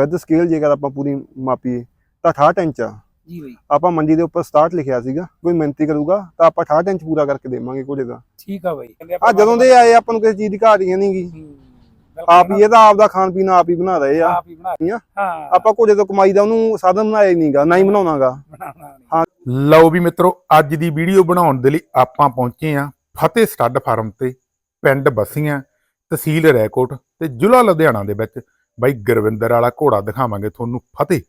With scale ਜੇਕਰ ਆਪਾਂ ਪੂਰੀ ਮਾਪੀਏ ਤਾਂ 68 ਇੰਚ ਆ। ਜੀ ਬਈ। ਆਪਾਂ ਮੰਡੀ ਦੇ ਉੱਪਰ 67 ਲਿਖਿਆ ਸੀਗਾ ਕੋਈ ਮਿਹਨਤੀ ਕਰੂਗਾ ਤਾਂ ਆਪਾਂ 68 ਇੰਚ ਪੂਰਾ ਕਰਕੇ ਦੇਵਾਂਗੇ ਘੋੜੇ ਦਾ। ਠੀਕ ਆ ਬਈ। ਆ ਜਦੋਂ ਦੇ ਆਏ ਆਪਾਂ ਨੂੰ ਕਿਸੇ ਚੀਜ਼ ਦੀ ਘਾਟ ਹੀ ਨਹੀਂਗੀ ਆਪ ਹੀ ਇਹਦਾ ਆਪ ਦਾ ਖਾਣ ਪੀਣ ਆਪ ਹੀ ਬਣਾ ਰਹੇ ਆ। ਆਪ ਹੀ ਬਣਾ? ਹਾਂ। ਆਪਾਂ ਘੋੜੇ ਤੋਂ ਕਮਾਈ ਦਾ ਉਹਨੂੰ ਸਾਧਨ ਬਣਾਇਆ ਹੀ ਨਹੀਂਗਾ ਨਾ ਹੀ ਬਣਾਉਣਾਗਾ। ਲਓ ਵੀ ਮਿੱਤਰੋ ਅੱਜ ਦੀ ਵੀਡੀਓ ਬਣਾਉਣ ਦੇ ਲਈ ਆਪਾਂ ਪਹੁੰਚੇ ਆ ਫਤਿਹ ਸਟੱਡ ਫਾਰਮ ਤੇ ਪਿੰਡ ਬਸੀਆਂ ਤਹਿਸੀਲ ਰੈਕੋਟ ਤੇ ਜ਼ਿਲ੍ਹਾ ਲੁਧਿਆਣਾ ਦੇ ਵਿੱਚ। ਬਾਈ ਗੁਰਵਿੰਦਰ ਵਾਲਾ ਘੋੜਾ ਦਿਖਾਵਾਂਗੇ ਤੁਹਾਨੂੰ ਫਤਿਹ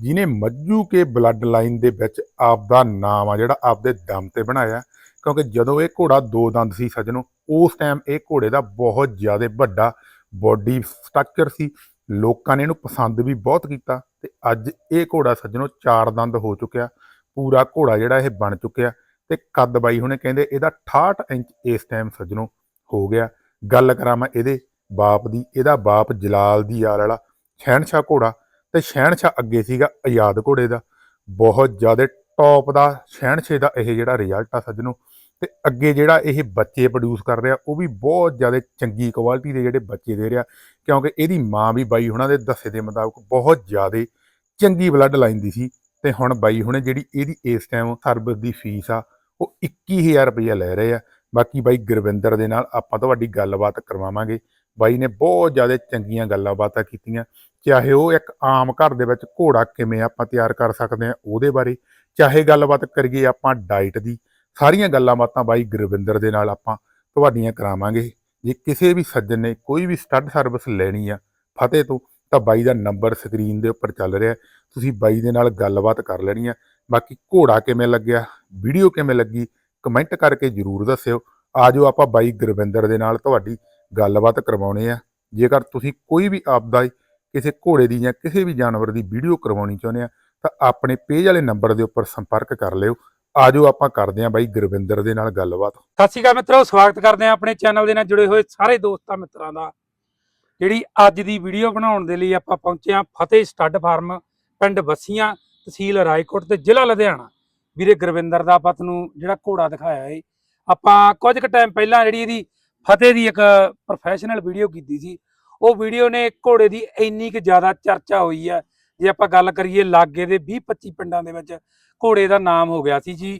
ਜਿਨੇ ਮੱਜੂ ਕੇ ਬਲੱਡ ਲਾਈਨ ਦੇ ਵਿੱਚ ਆਪਦਾ ਨਾਮ ਆ ਜਿਹੜਾ ਆਪਦੇ ਦਮ ਤੇ ਬਣਾਇਆ ਕਿਉਂਕਿ ਜਦੋਂ ਇਹ ਘੋੜਾ ਦੋ ਦੰਦ ਸੀ ਸੱਜਣੋ, ਉਸ ਟਾਈਮ ਇਹ ਘੋੜੇ ਦਾ ਬਹੁਤ ਜ਼ਿਆਦਾ ਵੱਡਾ ਬੋਡੀ ਸਟਰਕਚਰ ਸੀ, ਲੋਕਾਂ ਨੇ ਇਹਨੂੰ ਪਸੰਦ ਵੀ ਬਹੁਤ ਕੀਤਾ ਤੇ ਅੱਜ ਇਹ ਘੋੜਾ ਸੱਜਣੋ ਚਾਰ ਦੰਦ ਹੋ ਚੁੱਕਿਆ, ਪੂਰਾ ਘੋੜਾ ਜਿਹੜਾ ਇਹ ਬਣ ਚੁੱਕਿਆ ਤੇ ਕੱਦ ਬਾਈ ਹੁਣੇ ਕਹਿੰਦੇ ਇਹਦਾ 68 ਇੰਚ ਇਸ ਟਾਈਮ ਸੱਜਣੋ ਹੋ ਗਿਆ, ਗੱਲ ਕਰਾਂ ਮੈਂ ਇਹਦੇ ਬਾਪ ਦੀ, ਇਹਦਾ ਬਾਪ ਜਲਾਲ ਦੀ ਯਾਰ ਵਾਲਾ, ਸ਼ਹਿਨਸ਼ਾਹ ਘੋੜਾ, ਤੇ ਸ਼ਹਿਨਸ਼ਾਹ ਅੱਗੇ ਸੀਗਾ ਆਜ਼ਾਦ ਘੋੜੇ ਦਾ। ਬਹੁਤ ਜ਼ਿਆਦਾ ਟੌਪ ਦਾ ਸ਼ਹਿਨਸ਼ਾਹ ਦਾ ਇਹ ਜਿਹੜਾ ਰਿਜ਼ਲਟ ਆ ਸੱਜਣੋ, ਤੇ ਅੱਗੇ ਜਿਹੜਾ ਇਹ ਬੱਚੇ ਪ੍ਰੋਡਿਊਸ ਕਰ ਰਿਹਾ, ਉਹ ਵੀ ਬਹੁਤ ਜ਼ਿਆਦਾ ਚੰਗੀ ਕੁਆਲਿਟੀ ਦੇ ਜਿਹੜੇ ਬੱਚੇ ਦੇ ਰਿਹਾ, ਕਿਉਂਕਿ ਇਹਦੀ ਮਾਂ ਵੀ ਬਾਈ ਹੁਣਾਂ ਦੇ ਦੱਸੇ ਦੇ ਮੁਤਾਬਕ ਬਹੁਤ ਜ਼ਿਆਦਾ ਚੰਗੀ ਬਲੱਡ ਲਾਈਨ ਦੀ ਸੀ, ਤੇ ਹੁਣ ਬਾਈ ਹੁਣੇ ਜਿਹੜੀ ਇਹਦੀ ਇਸ ਟਾਈਮ ਸਰਵਿਸ ਦੀ ਫੀਸ ਆ, ਉਹ 21000 ਰੁਪਏ ਲੈ ਰਹੇ ਆ। ਬਾਕੀ ਬਾਈ ਗੁਰਵਿੰਦਰ ਦੇ ਨਾਲ ਆਪਾਂ ਤੁਹਾਡੀ ਗੱਲਬਾਤ ਕਰਵਾਵਾਂਗੇ। ਬਾਈ ਨੇ ਬਹੁਤ ਜ਼ਿਆਦਾ ਚੰਗੀਆਂ ਗੱਲਾਂ ਬਾਤਾਂ ਕੀਤੀਆਂ, ਚਾਹੇ ਉਹ ਇੱਕ ਆਮ ਘਰ ਦੇ ਵਿੱਚ ਘੋੜਾ ਕਿਵੇਂ ਆਪਾਂ ਤਿਆਰ ਕਰ ਸਕਦੇ ਹਾਂ ਉਹਦੇ ਬਾਰੇ, ਚਾਹੇ ਗੱਲਬਾਤ ਕਰੀਏ ਆਪਾਂ ਡਾਈਟ ਦੀ, ਸਾਰੀਆਂ ਗੱਲਾਂ ਬਾਤਾਂ ਬਾਈ ਗੁਰਵਿੰਦਰ ਦੇ ਨਾਲ ਆਪਾਂ ਤੁਹਾਡੀਆਂ ਕਰਾਵਾਂਗੇ। ਜੇ ਕਿਸੇ ਵੀ ਸੱਜਣ ਨੇ ਕੋਈ ਵੀ ਸਟੱਡ ਸਰਵਿਸ ਲੈਣੀ ਆ ਫਤਿਹ ਤੋਂ, ਤਾਂ ਬਾਈ ਦਾ ਨੰਬਰ ਸਕਰੀਨ ਦੇ ਉੱਪਰ ਚੱਲ ਰਿਹਾ। ਤੁਸੀਂ ਬਾਈ ਦੇ ਨਾਲ ਗੱਲਬਾਤ ਕਰ ਲੈਣੀ ਆ। ਬਾਕੀ ਘੋੜਾ ਕਿਵੇਂ ਲੱਗਿਆ, ਵੀਡੀਓ ਕਿਵੇਂ ਲੱਗੀ, ਕਮੈਂਟ ਕਰਕੇ ਜਰੂਰ ਦੱਸਿਓ। ਆਜੋ ਆਪਾਂ ਬਾਈ ਗੁਰਵਿੰਦਰ ਦੇ ਨਾਲ ਤੁਹਾਡੀ ਗੱਲਬਾਤ ਕਰਵਾਉਣੇ ਆ। ਜੇਕਰ ਤੁਸੀਂ ਕੋਈ ਵੀ ਆਪਦਾ ਕਿਸੇ ਘੋੜੇ ਦੀ ਜਾਂ ਕਿਸੇ ਵੀ ਜਾਨਵਰ ਦੀ ਵੀਡੀਓ ਕਰਵਾਉਣੀ ਚਾਹੁੰਦੇ ਆ, ਤਾਂ ਆਪਣੇ ਪੇਜ ਵਾਲੇ ਨੰਬਰ ਦੇ ਉੱਪਰ ਸੰਪਰਕ ਕਰ ਲਿਓ। ਆਜੋ ਆਪਾਂ ਕਰਦੇ ਆ ਬਾਈ ਗੁਰਵਿੰਦਰ ਦੇ ਨਾਲ ਗੱਲਬਾਤ। ਸਤਿ ਸ਼੍ਰੀ ਅਕਾਲ ਮਿੱਤਰੋ, ਸਵਾਗਤ ਕਰਦੇ ਹਾਂ ਆਪਣੇ ਚੈਨਲ ਦੇ ਨਾਲ ਜੁੜੇ ਹੋਏ ਸਾਰੇ ਦੋਸਤਾਂ ਮਿੱਤਰਾਂ ਦਾ। ਜਿਹੜੀ ਅੱਜ ਦੀ ਵੀਡੀਓ ਬਣਾਉਣ ਦੇ ਲਈ ਆਪਾਂ ਪਹੁੰਚੇ ਹਾਂ ਫਤਿਹ ਸਟੱਡ ਫਾਰਮ ਪਿੰਡ ਬੱਸੀਆਂ, ਤਹਿਸੀਲ ਰਾਏਕੋਟ ਤੇ ਜ਼ਿਲ੍ਹਾ ਲੁਧਿਆਣਾ। ਵੀਰੇ ਗੁਰਵਿੰਦਰ ਦਾ ਆਪਾਂ ਤੁਹਾਨੂੰ ਜਿਹੜਾ ਘੋੜਾ ਦਿਖਾਇਆ ਏ। ਆਪਾਂ ਕੁਝ ਕੁ ਟਾਈਮ ਪਹਿਲਾਂ ਜਿਹੜੀ ਇਹਦੀ ਫਤਿਹ ਦੀ ਇੱਕ ਪ੍ਰੋਫੈਸ਼ਨਲ ਵੀਡੀਓ ਕੀਤੀ ਸੀ। ਉਹ ਵੀਡੀਓ ਨੇ ਘੋੜੇ ਦੀ ਇੰਨੀ ਕੁ ਜ਼ਿਆਦਾ ਚਰਚਾ ਹੋਈ ਹੈ। ਜੇ ਆਪਾਂ ਗੱਲ ਕਰੀਏ ਲਾਗੇ ਦੇ 20 25 ਪਿੰਡਾਂ ਦੇ ਵਿੱਚ ਘੋੜੇ ਦਾ ਨਾਮ ਹੋ ਗਿਆ ਸੀ ਜੀ।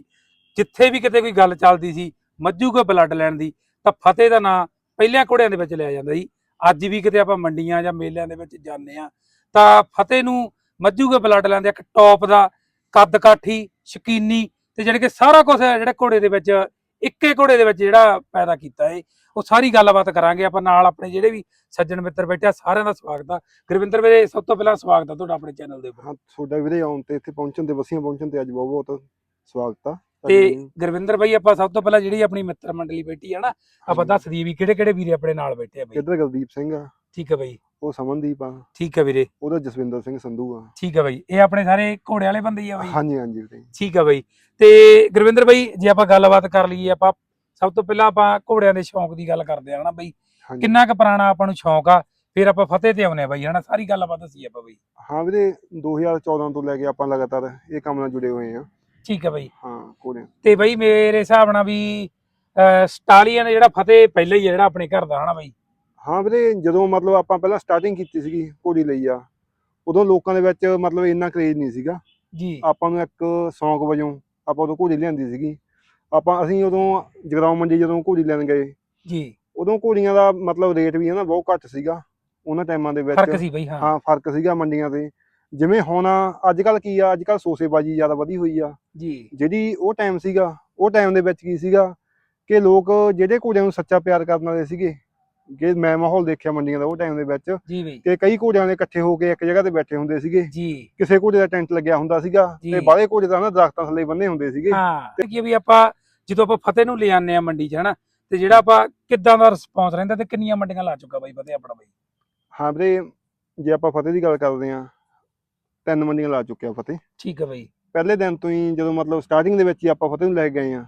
ਜਿੱਥੇ ਵੀ ਕਿਤੇ ਕੋਈ ਗੱਲ ਚੱਲਦੀ ਸੀ ਮੱਜੂ ਕੋ ਬਲੱਡ ਲੈਣ ਦੀ, ਤਾਂ ਫਤਿਹ ਦਾ ਨਾਂ ਪਹਿਲਿਆਂ ਘੋੜਿਆਂ ਦੇ ਵਿੱਚ ਲਿਆ ਜਾਂਦਾ ਸੀ। ਅੱਜ ਵੀ ਕਿਤੇ ਆਪਾਂ ਮੰਡੀਆਂ ਜਾਂ ਮੇਲਿਆਂ ਦੇ ਵਿੱਚ ਜਾਂਦੇ ਆ ਤਾਂ ਫਤਿਹ ਨੂੰ ਮੱਜੂ ਕੋ ਬਲੱਡ ਲੈਣ ਦੇ ਇੱਕ ਟੌਪ ਦਾ ਕੱਦ ਕਾਠੀ, ਸ਼ਕੀਨੀ ਤੇ ਜਿਹੜੇ ਕਿ ਸਾਰਾ ਕੁਝ ਜਿਹੜੇ ਘੋੜੇ ਦੇ ਵਿੱਚ, ਇੱਕੇ ਘੋੜੇ ਦੇ ਵਿੱਚ ਜਿਹੜਾ ਪੈਦਾ ਕੀਤਾ ਏ। ਉਹ ਸਾਰੀ ਗੱਲਬਾਤ ਕਰਾਂਗੇ ਆਪਾਂ ਨਾਲ ਆਪਣੇ ਜਿਹੜੇ ਵੀ ਸੱਜਣ ਮਿੱਤਰ ਬੈਠੇ ਆ ਸਾਰਿਆਂ ਦਾ ਸਵਾਗਤ ਆ। ਗੁਰਵਿੰਦਰ ਵੀਰੇ ਸਭ ਤੋਂ ਪਹਿਲਾਂ ਸਵਾਗਤ ਆ ਤੁਹਾਡਾ ਆਪਣੇ ਚੈਨਲ ਦੇ ਉੱਪਰ। ਹਾਂ ਤੁਹਾਡਾ ਵੀਰੇ ਆਉਣ ਤੇ ਇੱਥੇ ਪਹੁੰਚਣ ਤੇ ਵਸੀਆਂ ਪਹੁੰਚਣ ਤੇ ਅੱਜ ਬਹੁਤ ਬਹੁਤ ਸਵਾਗਤ ਆ। ਤੇ ਗੁਰਵਿੰਦਰ ਬਾਈ ਆਪਾਂ ਸਭ ਤੋਂ ਪਹਿਲਾਂ ਜਿਹੜੀ ਆਪਣੀ ਮਿੱਤਰ ਮੰਡਲੀ ਬੈਠੀ ਆ ਨਾ ਆਪਾਂ ਦੱਸ ਦਈਏ ਵੀ ਕਿਹੜੇ ਕਿਹੜੇ ਵੀਰੇ ਆਪਣੇ ਨਾਲ ਬੈਠੇ ਆ ਬਈ। ਇੱਧਰ ਗੁਰਦੀਪ ਸਿੰਘ ਆ? ਠੀਕ ਹੈ ਬਾਈ। ਉਹ ਸਮਨਦੀਪ ਆ। ਠੀਕ ਹੈ ਵੀਰੇ। ਉਹਦਾ ਜਸਵਿੰਦਰ ਸਿੰਘ ਸੰਧੂ ਆ। ਠੀਕ ਹੈ ਬਾਈ। ਇਹ ਆਪਣੇ ਸਾਰੇ ਘੋੜੇ ਵਾਲੇ ਬੰਦੇ ਹੀ ਆ ਬਾਈ। ਹਾਂਜੀ ਹਾਂਜੀ ਵੀਰੇ। ਠੀਕ ਹੈ ਬਾਈ। ਤੇ ਗੁਰਵਿੰਦਰ ਬਾਈ ਜੇ ਆਪਾਂ ਗੱਲਬਾਤ ਕਰ ਲਈਏ ਆਪਾਂ ਸਭ ਤੋਂ ਪਹਿਲਾਂ ਆਪਾਂ ਘੋੜਿਆਂ ਦੇ ਸ਼ੌਂਕ ਦੀ ਗੱਲ ਕਰਦੇ ਆ ਹਨਾ ਬਾਈ। ਕਿੰਨਾ ਕੁ ਪੁਰਾਣਾ ਆਪਾਂ ਨੂੰ ਸ਼ੌਂਕ ਆ ਫਿਰ ਆਪਾਂ ਫਤਿਹ ਤੇ ਆਉਨੇ ਆ ਬਾਈ ਹਨਾ ਸਾਰੀ ਗੱਲਬਾਤ ਦੱਸੀ ਆਪਾਂ ਬਾਈ। ਹਾਂ ਵੀਰੇ 2014 ਤੋਂ ਲੈ ਕੇ ਆਪਾਂ ਲਗਾਤਾਰ ਇਹ ਕੰਮ ਨਾਲ ਜੁੜੇ ਹੋਏ ਆ ਠੀਕ ਹੈ ਬਾਈ। ਹਾਂ ਕੋਲੇ ਤੇ ਬਾਈ ਮੇਰੇ ਹਿਸਾਬ ਨਾਲ ਵੀ ਸਟਾਲੀਅਨ ਜਿਹੜਾ ਫਤਿਹ ਪਹਿਲਾਂ ਹੀ ਆ ਜਿਹੜਾ ਆਪਣੇ ਘਰ ਦਾ ਹਨਾ ਬਾਈ। ਹਾਂ ਵੀਰੇ ਜਦੋਂ ਮਤਲਬ ਆਪਾਂ ਪਹਿਲਾਂ ਸਟਾਰਟਿੰਗ ਕੀਤੀ ਸੀਗੀ ਘੋੜੀ ਲਈ ਆ ਉਦੋਂ ਲੋਕਾਂ ਦੇ ਵਿੱਚ ਮਤਲਬ ਇੰਨਾ ਕਰੇਜ਼ ਨਹੀਂ ਸੀਗਾ। ਜੀ। ਆਪਾਂ ਨੂੰ ਇੱਕ ਸ਼ੌਂਕ ਵਜੋਂ ਆਪਾਂ ਉਦੋਂ ਘੋੜੀ ਲਿਆਂਦੀ ਸੀਗੀ। ਆਪਾਂ ਅਸੀਂ ਉਦੋਂ ਜਗਰਾਉਂ ਮੰਡੀ ਜਦੋਂ ਘੋੜੀ ਲੈਣ ਗਏ ਜੀ। ਉਦੋਂ ਘੋੜੀਆਂ ਦਾ ਮਤਲਬ ਰੇਟ ਵੀ ਹੈ ਨਾ ਬਹੁਤ ਘੱਟ ਸੀਗਾ ਉਹਨਾਂ ਟਾਈਮਾਂ ਦੇ ਵਿੱਚ। ਫ਼ਰਕ ਸੀ ਬਾਈ ਹਾਂ। ਹਾਂ ਫ਼ਰਕ ਸੀਗਾ ਮੰਡੀਆਂ ਤੇ। ਜਿਵੇਂ ਹੁਣ ਅੱਜ ਕੱਲ ਕੀ ਆ ਅੱਜ ਕੱਲ ਸੋਸੇਬਾਜੀ ਜ਼ਿਆਦਾ ਵਧੀ ਹੋਈ ਆ। ਜੀ। ਜਿਹੜੀ ਉਹ ਟਾਈਮ ਸੀਗਾ ਉਹ ਟਾਈਮ ਦੇ ਵਿੱਚ ਕੀ ਸੀਗਾ ਕਿ ਲੋਕ ਜਿਹੜੇ ਘੋੜਿਆਂ ਨੂੰ ਸੱਚਾ ਪਿਆਰ ਕਰਨ ਵਾਲੇ ਸੀਗੇ ਕਿ ਮੈਂ ਮਾਹੌਲ ਦੇਖਿਆ ਮੰਡੀਆਂ ਦਾ ਉਹ ਟਾਈਮ ਦੇ ਵਿੱਚ ਜੀ ਬਾਈ। ਕਈ ਘੋੜਿਆਂ ਦੇ ਇਕੱਠੇ ਹੋ ਕੇ ਇੱਕ ਜਗ੍ਹਾ ਤੇ ਬੈਠੇ ਹੁੰਦੇ ਸੀਗੇ। ਜੀ। ਕਿਸੇ ਘੋੜੇ ਦਾ ਟੈਂਟ ਲੱਗਿਆ ਹੁੰਦਾ ਸੀਗਾ ਜੀ। ਤੇ ਬਾਹਲੇ ਘੋੜੇ ਦਾ ਨਾ ਦਰਖਤਾਂ ਥੱਲੇ ਬੰਨੇ ਹੁੰਦੇ ਸੀਗੇ। ਹਾਂ ਤੇ ਕੀ ਵੀ ਆਪਾਂ ਜਦੋਂ ਆਪਾਂ ਫਤਿਹ ਨੂੰ ਲੈ ਆਨੇ ਆ ਮੰਡੀ 'ਚ ਹਨਾ ਤੇ ਜਿਹੜਾ ਆਪਾਂ ਕਿੱਦਾਂ ਦਾ ਰਿਸਪੌਂਸ ਰਹਿੰਦਾ ਤੇ ਕਿੰਨੀਆਂ ਮੰਡੀਆਂ ਲਾ ਚੁੱਕਾ ਬਾਈ ਫਤਿਹ ਆਪਣਾ ਬਾਈ? ਹਾਂ ਵੀਰੇ ਜੇ ਆਪਾਂ ਫਤਿਹ ਦੀ ਗੱਲ ਕਰਦੇ ਆ ਤਿੰਨ ਮੰਡੀਆਂ ਲਾ ਚੁੱਕਿਆ ਫਤਿਹ। ਠੀਕ ਹੈ ਬਾਈ। ਪਹਿਲੇ ਦਿਨ ਤੋਂ ਹੀ ਜਦੋਂ ਮਤਲਬ ਸਟਾਰਟਿੰਗ ਦੇ ਵਿੱਚ ਹੀ ਆਪਾਂ ਫਤਿਹ ਨੂੰ ਲੈ ਕੇ ਗਏ ਆ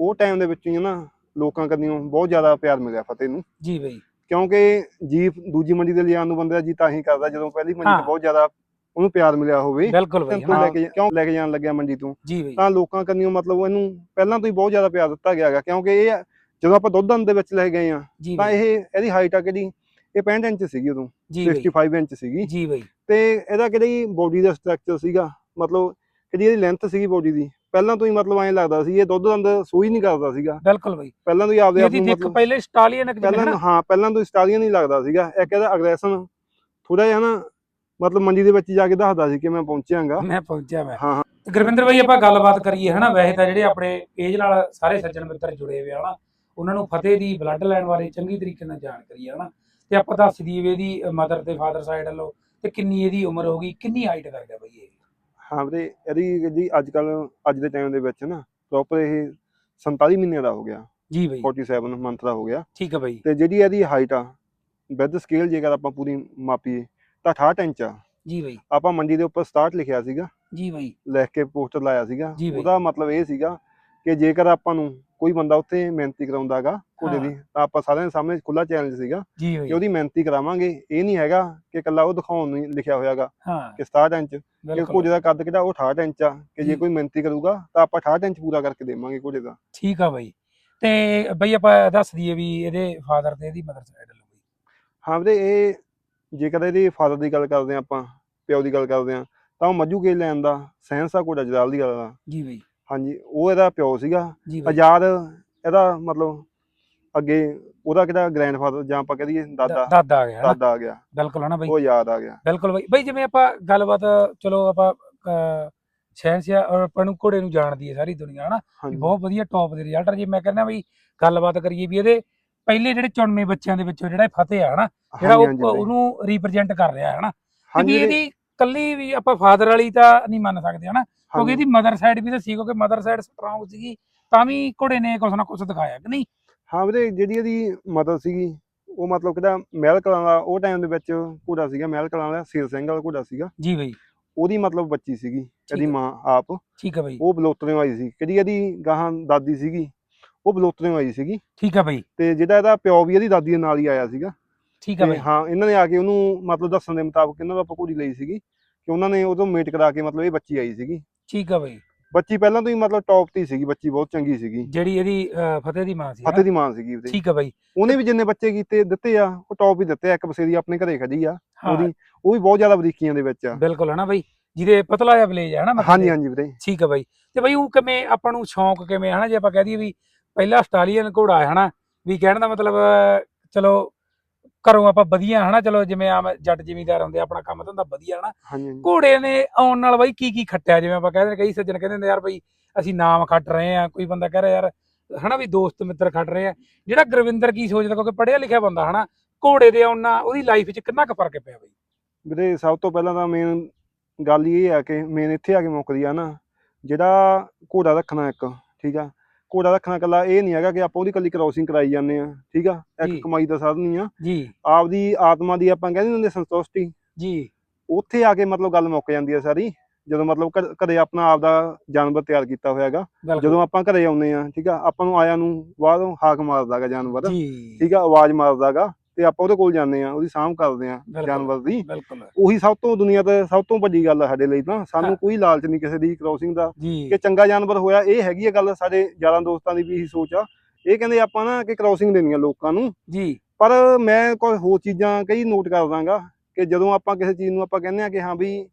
ਉਹ ਟਾਈਮ ਦੇ ਵਿੱਚ ਹੀ ਨਾ ਲੋਕਾਂ ਕਦੀਆਂ ਬਹੁਤ ਜ਼ਿਆਦਾ ਪਿਆਰ ਮਿਲਿਆ ਫਤਿਹ ਨੂੰ। ਜੀ ਬਾਈ। ਕਿਉਂਕਿ ਜੀ ਦੂਜੀ ਮੰਡੀ ਤੇ ਲਿਜਾਣ ਨੂੰ ਬੰਦੇ ਦਾ ਜੀ ਤਾਂ ਹੀ ਕਰਦਾ ਜਦੋਂ ਪਹਿਲੀ ਮੰਡੀ ਹਾਂ। ਤੇ ਬਹੁਤ ਜ਼ਿਆਦਾ ਉਹਨੂੰ ਪਿਆਰ ਮਿਲਿਆ ਹੋਵੇ। ਬਿਲਕੁਲ ਬਾਈ ਤੂੰ ਲੈ ਹਾਂ ਕੇ ਕਿਉਂ ਲੈ ਕੇ ਜਾਣ ਲੱਗਿਆ ਮੰਡੀ ਤੋਂ? ਜੀ ਬਾਈ। ਤਾਂ ਲੋਕਾਂ ਕੰਨਿਓ ਮਤਲਬ ਇਹਨੂੰ ਪਹਿਲਾਂ ਤੋਂ ਹੀ ਬਹੁਤ ਜ਼ਿਆਦਾ ਪਿਆਰ ਦਿੱਤਾ ਗਿਆ ਹੈਗਾ ਕਿਉਂਕਿ ਇਹ ਆ, ਜਦੋਂ ਆਪਾਂ ਦੁੱਧ ਦੇ ਵਿੱਚ ਲੈ ਗਏ ਆ ਜੀ ਤਾਂ ਬਾਈ। ਇਹ ਇਹਦੀ ਹਾਈਟ ਆ ਕਿਹੜੀ ਇਹ 65 ਇੰਚ ਸੀਗੀ ਉਦੋਂ ਜੀ ਬਾਈ। 65 ਇੰਚ ਸੀਗੀ। ਜੀ ਬਾਈ। ਤੇ ਇਹਦਾ ਕਿਹੜੀ ਬੋਡੀ ਦਾ ਸਟਰਕਚਰ ਸੀਗਾ? ਮਤਲਬ ਕਿਹੜੀ ਇਹਦੀ ਲੈਂਥ ਸੀਗੀ ਬੋਡੀ ਦੀ? ਪਹਿਲਾਂ ਤੋਂ ਹੀ ਮਤਲਬ ਐਂ ਲੱਗਦਾ ਸੀ ਇਹ ਦੁੱਧ ਦੰਦ ਸੂਈ ਨਹੀਂ ਕਰਦਾ ਸੀਗਾ। ਬਿਲਕੁਲ ਬਈ। ਪਹਿਲਾਂ ਤੋਂ ਹੀ ਆਪਦੇ ਆਪ ਇਹਦੀ ਨੂੰ ਦਿੱਖ ਮਤਲਬ ਪਹਿਲੇ ਸਟਾਲੀਅਨ ਜਿਵੇਂ ਪਹਿਲਾਂ ਹਨਾ ਤੋਂ- ਹਾਂ ਪਹਿਲਾਂ ਤੋਂ ਸਟਾਲੀਅਨ ਹੀ ਲੱਗਦਾ ਸੀਗਾ। ਇੱਕ ਇਹਦਾ ਅਗਰੈਸ਼ਨ ਥੋੜਾ ਜਿਹਾ ਨਾ ਮਤਲਬ ਮੰਡੀ ਦੇ ਵਿੱਚ ਜਾ ਕੇ ਦੱਸਦਾ ਸੀ ਕਿ ਮੈਂ ਪਹੁੰਚਿਆਂਗਾ। ਮੈਂ ਪਹੁੰਚਿਆ ਮੈਂ। ਹਾਂ ਹਾਂ। ਤੇ ਗੁਰਵਿੰਦਰ ਭਾਈ ਆਪਾਂ ਗੱਲਬਾਤ ਕਰੀਏ ਹਨਾ? ਵੈਸੇ ਤਾਂ ਜਿਹੜੇ ਆਪਣੇ ਪੇਜ ਨਾਲ ਸਾਰੇ ਸੱਜਣ ਮਿੱਤਰ ਜੁੜੇ ਹੋਏ ਆ ਹਨਾ? ਉਹਨਾਂ ਨੂੰ ਫਤਿਹ ਦੀ ਬਲੱਡ ਲਾਈਨ ਬਾਰੇ ਚੰਗੀ ਤਰੀਕੇ ਨਾਲ ਜਾਣਕਾਰੀ ਹੈ ਹਨਾ? ਤੇ ਆਪਾਂ ਦੱਸ ਦਈਏ ਵੀ ਇਹਦੀ ਮਦਰ ਤੇ ਫਾਦਰ ਸਾਈਡ ਵੱਲੋਂ ਤੇ ਕਿੰਨੀ ਇਹਦੀ ਉਮਰ ਹੋਗੀ ਕਿੰਨੀ ਹਾਈਟ ਕਰਦਾ ਬਈ ਇਹ? ਹਾਂ ਵੀਰੇ ਇਹਦੀ ਜੀ ਅੱਜ ਕੱਲ ਅੱਜ ਦੇ ਟਾਈਮ ਦੇ ਵਿੱਚ ਨਾ ਪ੍ਰੋਪਰ ਇਹ 47 ਮਹੀਨੇ ਦਾ ਹੋ ਗਿਆ। ਜੀ ਬਈ। 47 ਮੰਥ ਦਾ ਹੋ ਗਿਆ। ਠੀਕ ਹੈ ਬਈ। ਤੇ ਜਿਹੜੀ ਇਹਦੀ ਹਾਈਟ ਆ ਵਿਦ ਸਕੇਲ ਜੇਕਰ ਆਪਾਂ ਪੂਰੀ ਮਾਪੀਏ ਤਾਂ 68 ਇੰਚ ਆ। ਜੀ ਬਈ। ਆਪਾਂ ਮੰਡੀ ਦੇ ਉੱਪਰ 67 ਲਿਖਿਆ ਸੀਗਾ। ਜੀ ਬਈ। ਲਿਖ ਕੇ ਪੋਸਟਰ ਲਾਇਆ ਸੀਗਾ। ਉਹਦਾ ਮਤਲਬ ਇਹ ਸੀਗਾ ਕਿ ਜੇਕਰ ਆਪਾਂ ਨੂੰ ਕੋਈ ਬੰਦਾ ਉੱਥੇ ਮਿਹਨਤੀ ਕਰਾਉਂਦਾਗਾ ਘੋੜੇ ਦੀ ਤਾਂ ਆਪਾਂ ਸਾਰਿਆਂ ਦੇ ਸਾਹਮਣੇ ਖੁੱਲਾ ਚੈਲੰਜ ਸੀਗਾ ਜੀ ਕਿ ਉਹਦੀ ਮਿਹਨਤੀ ਕਰਾਵਾਂਗੇ। ਇਹ ਨਹੀਂ ਹੈਗਾ ਕਿ ਇਕੱਲਾ ਉਹ ਦਿਖਾਉਣ ਨੂੰ ਹੀ ਲਿਖਿਆ ਹੋਇਆਗਾ ਹਾਂ। ਕਿ 67 ਇੰਚ। ਕਿ ਬਿਲਕੁਲ। ਘੋੜੇ ਦਾ ਕੱਦ ਕਿਹੜਾ ਉਹ 68 ਇੰਚ ਆ ਕਿ ਜੀ। ਕੋਈ ਮਿਹਨਤੀ ਕਰੂਗਾ ਤਾਂ ਆਪਾਂ 68 ਇੰਚ ਪੂਰਾ ਕਰਕੇ ਦੇਵਾਂਗੇ ਘੋੜੇ ਦਾ। ਠੀਕ ਆ ਬਈ। ਤੇ ਬਈ ਆਪਾਂ ਦੱਸ ਦਈਏ ਵੀ ਇਹਦੇ ਫਾਦਰ ਤੇ ਇਹਦੀ ਮਦਰ ਸਾਈਡ ਵੱਲੋਂ ਬਈ। ਹਾਂ ਵੀਰੇ ਇਹ ਜੇਕਰ ਇਹਦੇ ਫਾਦਰ ਦੀ ਗੱਲ ਕਰਦੇ ਹਾਂ ਆਪਾਂ ਪਿਓ ਦੀ ਗੱਲ ਕਰਦੇ ਹਾਂ ਤਾਂ ਉਹ ਮੱਝੂ ਕੇ ਲੈਣ ਦਾ ਆ ਘੋੜਾ ਜਲਾਲ ਦੀ ਗੱਲ ਦਾ। ਜੀ ਬਈ। ਹਾਂਜੀ ਉਹ ਇਹਦਾ ਪਿਓ ਸੀਗਾ। ਜੀ ਬਈ। ਆਜ਼ਾਦ ਇਹਦਾ ਮਤਲਬ ਅੱਗੇ ਉਹਦਾ ਕਿਹੜਾ ਗ੍ਰੈਂਡਫਾਦਰ ਜਾਂ ਆਪਾਂ ਕਹਦੀਏ ਦਾਦਾ। ਦਾਦਾ ਆ ਗਿਆ ਹਨਾ ਦਾਦਾ ਆ ਗਿਆ। ਬਿਲਕੁਲ ਹਨਾ ਬਈ। ਉਹ ਯਾਦ ਆ ਗਿਆ। ਬਿਲਕੁਲ ਬਈ। ਬਈ ਜਿਵੇਂ ਆਪਾਂ ਗੱਲਬਾਤ ਚਲੋ ਆਪਾਂ ਸ਼ਹਿਨਸ਼ਾ ਔਰ ਆਪਾਂ ਨੂੰ ਘੋੜੇ ਨੂੰ ਜਾਣਦੀ ਹੈ ਸਾਰੀ ਦੁਨੀਆ ਹਨਾ ਵੀ ਹਾਂਜੀ। ਬਹੁਤ ਵਧੀਆ ਟੌਪ ਦੇ ਰਿਜ਼ਲਟ ਜੇ ਮੈਂ ਕਹਿੰਦਾ ਬਈ ਗੱਲਬਾਤ ਕਰੀਏ ਵੀ ਇਹਦੇ ਪਹਿਲੇ ਜਿਹੜੇ ਚੁਣਵੇਂ ਬੱਚਿਆਂ ਦੇ ਵਿੱਚੋਂ ਜਿਹੜਾ ਇਹ ਫਤਿਹ ਆ ਹਨਾ ਜਿਹੜਾ ਹਾਂਜੀ, ਉਹ। ਉਹਨੂੰ ਰੀਪਰੈਜ਼ੈਂਟ ਕਰ ਰਿਹਾ ਹੈ ਹਨਾ ਤੇ ਹਾਂਜੀ ਵੀ ਇਹਦੀ ਕੱਲੀ ਵੀ ਆਪਾਂ ਫਾਦਰ ਵਾਲੀ ਤਾਂ ਨਹੀਂ ਮੰਨ ਸਕਦੇ ਹਨਾ? ਕਿਉਂਕਿ। ਇਹਦੀ ਮਦਰ ਸਾਈਡ ਵੀ ਤਾਂ ਸੀ ਕਿਉਂਕਿ ਮਦਰ ਸਾਈਡ ਸਟਰੋਂਗ ਸੀਗੀ ਤਾਂ ਵੀ ਘੋੜੇ ਨੇ ਕੁਛ ਨਾ ਕੁਛ ਦਿਖਾਇਆ ਕਿ ਨਹੀਂ? ਹਾਂ ਵੀਰੇ ਜਿਹੜੀ ਇਹਦੀ ਮਦਦ ਸੀਗੀ ਉਹ ਮਤਲਬ ਕਿਹੜਾ ਮਹਿਲ ਕਲਾਂ ਦਾ ਉਹ ਟਾਈਮ ਦੇ ਵਿੱਚ ਘੋੜਾ ਸੀਗਾ ਮਹਿਲ ਕਲਾਂ ਦਾ ਸੀਰ ਸਿੰਘ ਵਾਲਾ ਘੋੜਾ ਸੀਗਾ। ਜੀ ਬਈ। ਉਹਦੀ ਮਤਲਬ ਬੱਚੀ ਸੀਗੀ ਇਹਦੀ। ਮਾਂ ਆਪ। ਠੀਕ ਹੈ ਬਈ। ਉਹ ਬਲੋਤਰਿਓਂ ਆਈ ਸੀ। ਕਿਹੜੀ ਇਹਦੀ ਗਾਹਾਂ ਦਾਦੀ ਸੀਗੀ? ਉਹ ਬਲੋਤਰਿਓਂ ਆਈ ਸੀਗੀ। ਠੀਕ ਹੈ ਬਈ। ਤੇ ਜਿਹੜਾ ਇਹਦਾ ਪਿਓ ਵੀ ਇਹਦੀ ਦਾਦੀ ਦੇ ਨਾਲ ਹੀ ਆਇਆ ਸੀਗਾ। ਠੀਕ ਹੈ ਤੇ ਬਈ। ਹਾਂ ਇਹਨਾਂ ਨੇ ਆ ਕੇ ਉਹਨੂੰ ਮਤਲਬ ਦੱਸਣ ਦੇ ਮੁਤਾਬਕ ਇਹਨਾਂ ਦਾ ਆਪਾਂ ਘੋੜੀ ਲਈ ਸੀਗੀ ਕਿ ਉਹਨਾਂ ਨੇ ਉਦੋਂ ਮੇਟ ਕਰਾ ਕੇ ਮਤਲਬ ਇਹ ਬੱਚੀ ਆਈ ਸੀਗੀ। ਠੀਕ ਹੈ ਬਈ। ਬੱਚੀ ਪਹਿਲਾਂ ਤੋਂ ਹੀ ਮਤਲਬ ਟੌਪ ਤੇ ਹੀ ਸੀਗੀ ਬੱਚੀ ਬਹੁਤ ਚੰਗੀ ਸੀਗੀ। ਜਿਹੜੀ ਇਹਦੀ ਅਹ, ਫਤਿਹ ਦੀ ਮਾਂ ਸੀ? ਫਤਿਹ ਦੀ ਮਾਂ ਸੀਗੀ ਉਹਦੇ। ਠੀਕ ਹੈ ਬਈ। ਉਹਨੇ ਵੀ ਜਿੰਨੇ ਬੱਚੇ ਕੀਤੇ ਦਿੱਤੇ ਆ ਉਹ ਟੌਪ ਹੀ ਦਿੱਤੇ ਆ ਇੱਕ ਬਸੇਰੀ ਆਪਣੇ ਘਰੇ ਖੜੀ ਆ ਹਾਂ। ਉਹਦੀ ਉਹ ਵੀ ਬਹੁਤ ਜ਼ਿਆਦਾ ਬਰੀਕੀਆਂ ਦੇ ਵਿੱਚ ਆ। ਬਿਲਕੁਲ ਹਨਾ ਬਈ? ਜਿਹਦੇ ਪਤਲਾ ਜਿਹਾ ਬਲੇਜ ਹੈ ਹਨਾ ਮੱਥੇ ਹਾਂਜੀ ਤੇ? ਹਾਂਜੀ ਵੀਰੇ। ਠੀਕ ਹੈ ਬਾਈ। ਤੇ ਬਾਈ ਉਹ ਕਿਵੇਂ ਆਪਾਂ ਨੂੰ ਸ਼ੌਂਕ ਕਿਵੇਂ ਹਨਾ? ਜੇ ਆਪਾਂ ਕਹਿ ਦਈਏ ਵੀ ਪਹਿਲਾ ਆਸਟ੍ਰੇਲੀਅਨ ਘੋੜਾ ਹੈ ਹਨਾ? ਵੀ ਕਹਿਣ ਦਾ ਮਤਲਬ ਅਹ, ਚਲੋ ਘਰੋਂ ਆਪਾਂ ਵਧੀਆ ਹਨਾ? ਚਲੋ ਜਿਵੇਂ ਆਮ ਜੱਟ ਜ਼ਿਮੀਂਦਾਰ ਹੁੰਦੇ ਆਪਣਾ ਕੰਮ ਧੰਦਾ ਵਧੀਆ ਹਨਾ? ਹਾਂਜੀ ਘੋੜੇ ਨੇ ਆਉਣ ਨਾਲ ਬਾਈ ਕੀ ਕੀ ਖੱਟਿਆ? ਜਿਵੇਂ ਆਪਾਂ ਕਹਿੰਦੇ ਨੇ ਕਈ ਸੱਜਣ ਕਹਿੰਦੇ ਨੇ ਯਾਰ ਬਈ ਅਸੀਂ ਨਾਮ ਖੱਟ ਰਹੇ ਆ ਕੋਈ ਬੰਦਾ ਕਹਿ ਰਿਹਾ ਯਾਰ ਹਨਾ ਵੀ ਦੋਸਤ ਮਿੱਤਰ ਖੱਟ ਰਹੇ ਆ। ਜਿਹੜਾ ਗੁਰਵਿੰਦਰ ਕੀ ਸੋਚਦਾ ਕਿਉਂਕਿ ਪੜ੍ਹਿਆ ਲਿਖਿਆ ਬੰਦਾ ਹਨਾ ਘੋੜੇ ਦੇ ਆਉਣ ਨਾਲ ਉਹਦੀ ਲਾਈਫ 'ਚ ਕਿੰਨਾ ਕੁ ਫ਼ਰਕ ਪਿਆ ਬਈ? ਵੀਰੇ ਸਭ ਤੋਂ ਪਹਿਲਾਂ ਤਾਂ ਮੇਨ ਗੱਲ ਇਹ ਆ ਕਿ ਮੇਨ ਇੱਥੇ ਆ ਕੇ ਮੁੱਕਦੀ ਆ ਨਾ। ਜਿਹੜਾ ਘੋੜਾ ਰੱਖਣਾ ਇੱਕ ਠੀਕ ਆ? ਘੋੜਾ ਰੱਖਣਾ ਕੱਲਾ ਇਹ ਨਹੀਂ ਹੈਗਾ ਕਿ ਆਪਾਂ ਉਹਦੀ ਕੱਲੀ ਕ੍ਰੋਸਿੰਗ ਕਰਾਈ ਜਾਂਦੇ ਆ ਠੀਕ ਆ। ਇੱਕ ਕਮਾਈ ਦਾ ਸਾਧਨ ਨਹੀਂ ਆ। ਜੀ। ਆਪਦੀ ਆਤਮਾ ਦੀ ਆਪਾਂ ਕਹਿੰਦੇ ਹੁੰਦੇ ਸੰਤੁਸ਼ਟੀ। ਜੀ। ਉੱਥੇ ਆ ਕੇ ਮਤਲਬ ਗੱਲ ਮੁੱਕ ਜਾਂਦੀ ਆ ਸਾਰੀ ਜਦੋਂ ਮਤਲਬ ਘਰੇ ਆਪਣਾ ਆਪਦਾ ਜਾਨਵਰ ਤਿਆਰ ਕੀਤਾ ਹੋਇਆ ਹੈਗਾ ਜਦੋਂ ਆਪਾਂ ਘਰੇ ਆਉਂਦੇ ਆ ਠੀਕ ਆ? ਆਪਾਂ ਨੂੰ ਆਇਆਂ ਨੂੰ ਬਾਹਰੋਂ ਹਾਕ ਮਾਰਦਾਗਾ ਜਾਨਵਰ। ਠੀਕ ਆ? ਆਵਾਜ਼ ਮਾਰਦਾਗਾ ਤੇ ਆਪਾਂ ਉਹਦੇ ਕੋਲ ਜਾਂਦੇ ਆ ਉਹਦੀ ਸਾਂਭ ਕਰਦੇ ਆ ਬਿਲਕੁਲ। ਜਾਨਵਰ ਦੀ। ਬਿਲਕੁਲ। ਉਹੀ ਸਭ ਤੋਂ ਦੁਨੀਆ ਤੇ ਸਭ ਤੋਂ ਵੱਡੀ ਗੱਲ ਆ ਸਾਡੇ ਲਈ ਤਾਂ। ਹਾਂ। ਸਾਨੂੰ ਕੋਈ ਲਾਲਚ ਨਹੀਂ ਕਿਸੇ ਦੀ ਕ੍ਰੋਸਿੰਗ ਦਾ ਜੀ। ਕਿ ਚੰਗਾ ਜਾਨਵਰ ਹੋਇਆ ਇਹ ਹੈਗੀ ਆ ਗੱਲ ਸਾਡੇ ਯਾਰਾਂ ਦੋਸਤਾਂ ਦੀ ਵੀ ਇਹੀ ਸੋਚ ਆ। ਇਹ ਕਹਿੰਦੇ ਆਪਾਂ ਨਾ ਕਿ ਕ੍ਰੋਸਿੰਗ ਦੇਣੀ ਆ ਲੋਕਾਂ ਨੂੰ। ਜੀ। ਪਰ ਮੈਂ ਕੋਈ ਹੋਰ ਚੀਜ਼ਾਂ ਕਈ ਨੋਟ ਕਰ ਦਾਂਗਾ ਕਿ ਜਦੋਂ ਆਪਾਂ ਕਿਸੇ ਚੀਜ਼ ਨੂੰ ਆਪਾਂ ਕਹਿੰਦੇ ਆ ਕਿ ਹਾਂ ਵੀ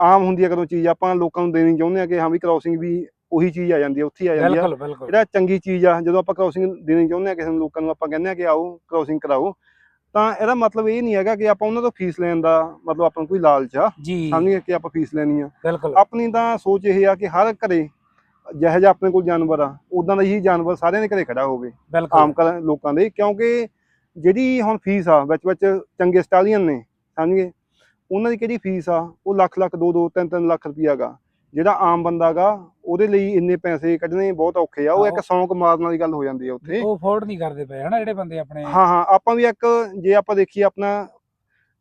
ਆਮ ਹੁੰਦੀ ਆ ਕਦੋਂ ਚੀਜ਼ ਆਪਾਂ ਲੋਕਾਂ ਨੂੰ ਦੇਣੀ ਚਾਹੁੰਦੇ ਆ ਕਿ ਹਾਂ ਵੀ ਕ੍ਰੋਸਿੰਗ ਵੀ ਉਹੀ ਚੀਜ਼ ਆ ਜਾਂਦੀ ਆ ਉੱਥੇ ਹੀ ਆ ਜਾਂਦੀ ਆ। ਬਿਲਕੁਲ ਬਿਲਕੁਲ। ਜਿਹੜਾ ਚੰਗੀ ਚੀਜ਼ ਆ ਜਦੋਂ ਆਪਾਂ ਕ੍ਰੋਸਿੰਗ ਦੇਣੀ ਚਾਹੁੰਦੇ ਆ ਕਿਸੇ ਨੂੰ ਲੋਕਾਂ ਨੂੰ ਆਪਾਂ ਕਹਿੰਦੇ ਆ ਕਿ ਆਓ ਕ੍ਰੋਸਿੰਗ ਕਰਾਓ ਤਾਂ ਇਹਦਾ ਮਤਲਬ ਇਹ ਨਹੀਂ ਹੈਗਾ ਕਿ ਆਪਾਂ ਉਹਨਾਂ ਤੋਂ ਫੀਸ ਲੈਣ ਦਾ ਮਤਲਬ ਆਪਾਂ ਨੂੰ ਕੋਈ ਲਾਲਚ ਆ। ਸਮਝੀਏ ਕਿ ਆਪਾਂ ਫੀਸ ਲੈਣੀ ਆ। ਆਪਣੀ ਤਾਂ ਸੋਚ ਇਹ ਆ ਕਿ ਹਰ ਘਰੇ ਜਿਹੋ ਜਿਹਾ ਆਪਣੇ ਕੋਲ ਜਾਨਵਰ ਆ ਉਦਾਂ ਦਾ ਹੀ ਜਾਨਵਰ ਸਾਰਿਆਂ ਦੇ ਘਰੇ ਖੜਾ ਹੋਵੇ। ਆਮ ਲੋਕਾਂ ਦੇ ਕਿਉਂਕਿ ਜਿਹੜੀ ਹੁਣ ਫੀਸ ਆ ਵਿੱਚ ਵਿੱਚ ਚੰਗੇ ਸਟਾਲੀਅਨ ਨੇ ਸਮਝੀਏ ਉਹਨਾਂ ਦੀ ਕਿਹੜੀ ਫੀਸ ਆ? ਉਹ ਲੱਖ ਲੱਖ 2 2 3 3 ਲੱਖ ਰੁਪਈਆ ਗਾ। ਜਿਹੜਾ ਆਮ ਬੰਦਾ ਗਾ ਉਹਦੇ ਲਈ ਇੰਨੇ ਪੈਸੇ ਕੱਢਣੇ ਬਹੁਤ ਔਖੇ ਆ। ਉਹ ਇੱਕ। ਸੌਂਕ ਮਾਰਨ ਵਾਲੀ ਗੱਲ ਹੋ ਜਾਂਦੀ ਆ ਉੱਥੇ। ਉਹ ਅਫੋਰਡ ਨਹੀਂ ਕਰਦੇ ਪਏ ਹਨਾ ਜਿਹੜੇ ਬੰਦੇ ਆਪਣੇ ਹਾਂ ਹਾਂ ਆਪਾਂ ਵੀ ਇੱਕ ਜੇ ਆਪਾਂ ਦੇਖੀਏ ਆਪਣਾ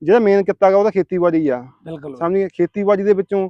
ਜਿਹੜਾ ਮੇਨ ਕਿੱਤਾ ਗਾ ਉਹਦਾ ਖੇਤੀਬਾੜੀ ਆ। ਬਿਲਕੁਲ। ਸਮਝੀਏ ਖੇਤੀਬਾੜੀ ਦੇ ਵਿੱਚੋਂ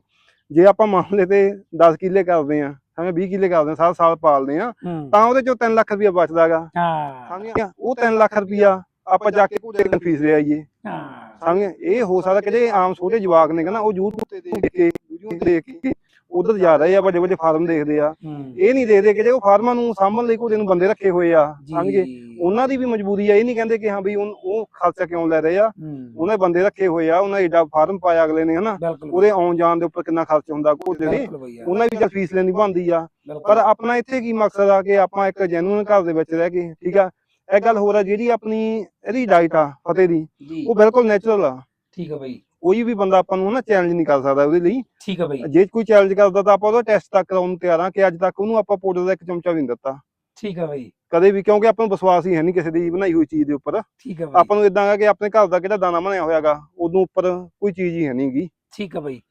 ਜੇ ਆਪਾਂ ਮਾਮਲੇ ਤੇ 10 ਕਿੱਲੇ ਕਰਦੇ ਆ ਸਮਝ 20 ਕਿੱਲੇ ਕਰਦੇ ਆ ਸਾਰਾ ਸਾਲ ਪਾਲਦੇ ਆ ਤਾਂ ਉਹਦੇ ਚੋਂ 3 ਲੱਖ ਰੁਪਇਆ ਬਚਦਾਗਾ ਹਾਂ। ਸਮਝਿਆ ਉਹ 3 ਲੱਖ ਰੁਪਇਆ ਆਪਾਂ ਜਾ ਕੇ ਦੀ ਫੀਸ ਲੈ ਆਈਏ। ਹਾਂ। ਸਮਝਿਆ ਇਹ ਹੋ ਸਕਦਾ ਕਿ ਜਿਹੜੇ ਆਮ ਛੋਟੇ ਜਵਾਕ ਨੇ ਕਹਿੰਦਾ ਉਹ YouTube ਤੇ ਦੇਖ ਕੇ ਵੀਡੀਓ ਦੇਖ ਕੇ ਉਧਰ ਜਾ ਰਹੇ ਆ ਵੱਡੇ ਵੱਡੇ ਫਾਰਮ ਦੇਖਦੇ ਆ। ਇਹ ਨਹੀਂ ਦੇਖਦੇ ਕਿ ਜੇ ਉਹ ਫਾਰਮਾਂ ਨੂੰ ਸਾਂਭਣ ਲਈ ਘੋੜੇ ਨੂੰ ਬੰਦੇ ਰੱਖੇ ਹੋਏ ਆ ਸਮਝਗੇ ਉਹਨਾਂ ਦੀ ਵੀ ਮਜਬੂਰੀ ਆ ਇਹ ਨਹੀਂ ਕਹਿੰਦੇ ਕਿ ਹਾਂ ਵੀ ਉਹ ਖਰਚਾ ਕਿਉਂ ਲੈ ਰਹੇ ਆ। ਉਹਨਾਂ ਬੰਦੇ ਰੱਖੇ ਹੋਏ ਆ ਉਹਨਾਂ ਏਡਾ ਫਾਰਮ ਪਾਇਆ ਅਗਲੇ ਨੇ ਹਨਾ। ਉਹਦੇ ਆਉਣ ਜਾਣ ਦੇ ਉੱਪਰ ਕਿੰਨਾ ਖਰਚ ਹੁੰਦਾ ਘੋੜੇ ਦੇ ਉਹਨਾਂ ਦੀ ਚੱਲ ਫੀਸ ਲੈਣੀ ਬਣਦੀ ਆ। ਪਰ ਆਪਣਾ ਇੱਥੇ ਕੀ ਮਕਸਦ ਆ ਕਿ ਆਪਾਂ ਇੱਕ ਜੈਨੂਇਨ ਘਰ ਦੇ ਵਿੱਚ ਰਹਿ ਕੇ ਠੀਕ ਆ? ਇਹ ਗੱਲ ਹੋਰ ਆ ਜਿਹੜੀ ਆਪਣੀ ਇਹਦੀ ਡਾਈਟ ਆ ਫਤਿਹ ਦੀ ਉਹ ਬਿਲਕੁਲ ਨੈਚੁਰਲ ਆ। ਠੀਕ ਹੈ ਬਈ। ਕੋਈ ਵੀ ਬੰਦਾ ਆਪਾਂ ਨੂੰ ਨਾ ਚੈਲੰਜ ਨਹੀਂ ਕਰ ਸਕਦਾ ਉਹਦੇ ਲਈ। ਠੀਕ ਹੈ ਬਈ। ਜੇ ਕੋਈ ਚੈਲੰਜ ਕਰਦਾ ਤਾਂ ਆਪਾਂ ਉਹਦਾ ਟੈਸਟ ਤੱਕ ਕਰਾਉਣ ਨੂੰ ਤਿਆਰ ਆ ਕਿ ਅੱਜ ਤੱਕ ਉਹਨੂੰ ਆਪਾਂ ਪਾਊਡਰ ਦਾ ਇੱਕ ਚਮਚਾ ਵੀ ਨਹੀਂ ਦਿੱਤਾ। ਠੀਕ ਹੈ ਬਈ। ਕਦੇ ਵੀ ਕਿਉਂਕਿ ਆਪਾਂ ਨੂੰ ਵਿਸ਼ਵਾਸ ਹੀ ਹੈ ਨਹੀਂ ਕਿਸੇ ਦੀ ਬਣਾਈ ਹੋਈ ਚੀਜ਼ ਦੇ ਉੱਪਰ। ਠੀਕ ਹੈ ਬਈ। ਆਪਾਂ ਨੂੰ ਇਦਾਂ ਆ ਕਿ ਆਪਣੇ ਘਰ ਦਾ ਕਿਹੜਾ ਦਾਣਾ ਬਣਿਆ ਹੋਇਆਗਾ ਉਦੋਂ ਉੱਪਰ ਕੋਈ ਚੀਜ਼ ਹੀ ਹੈ ਨਹੀਂਗੀ ਠੀਕ ਹੈ ਬਈ।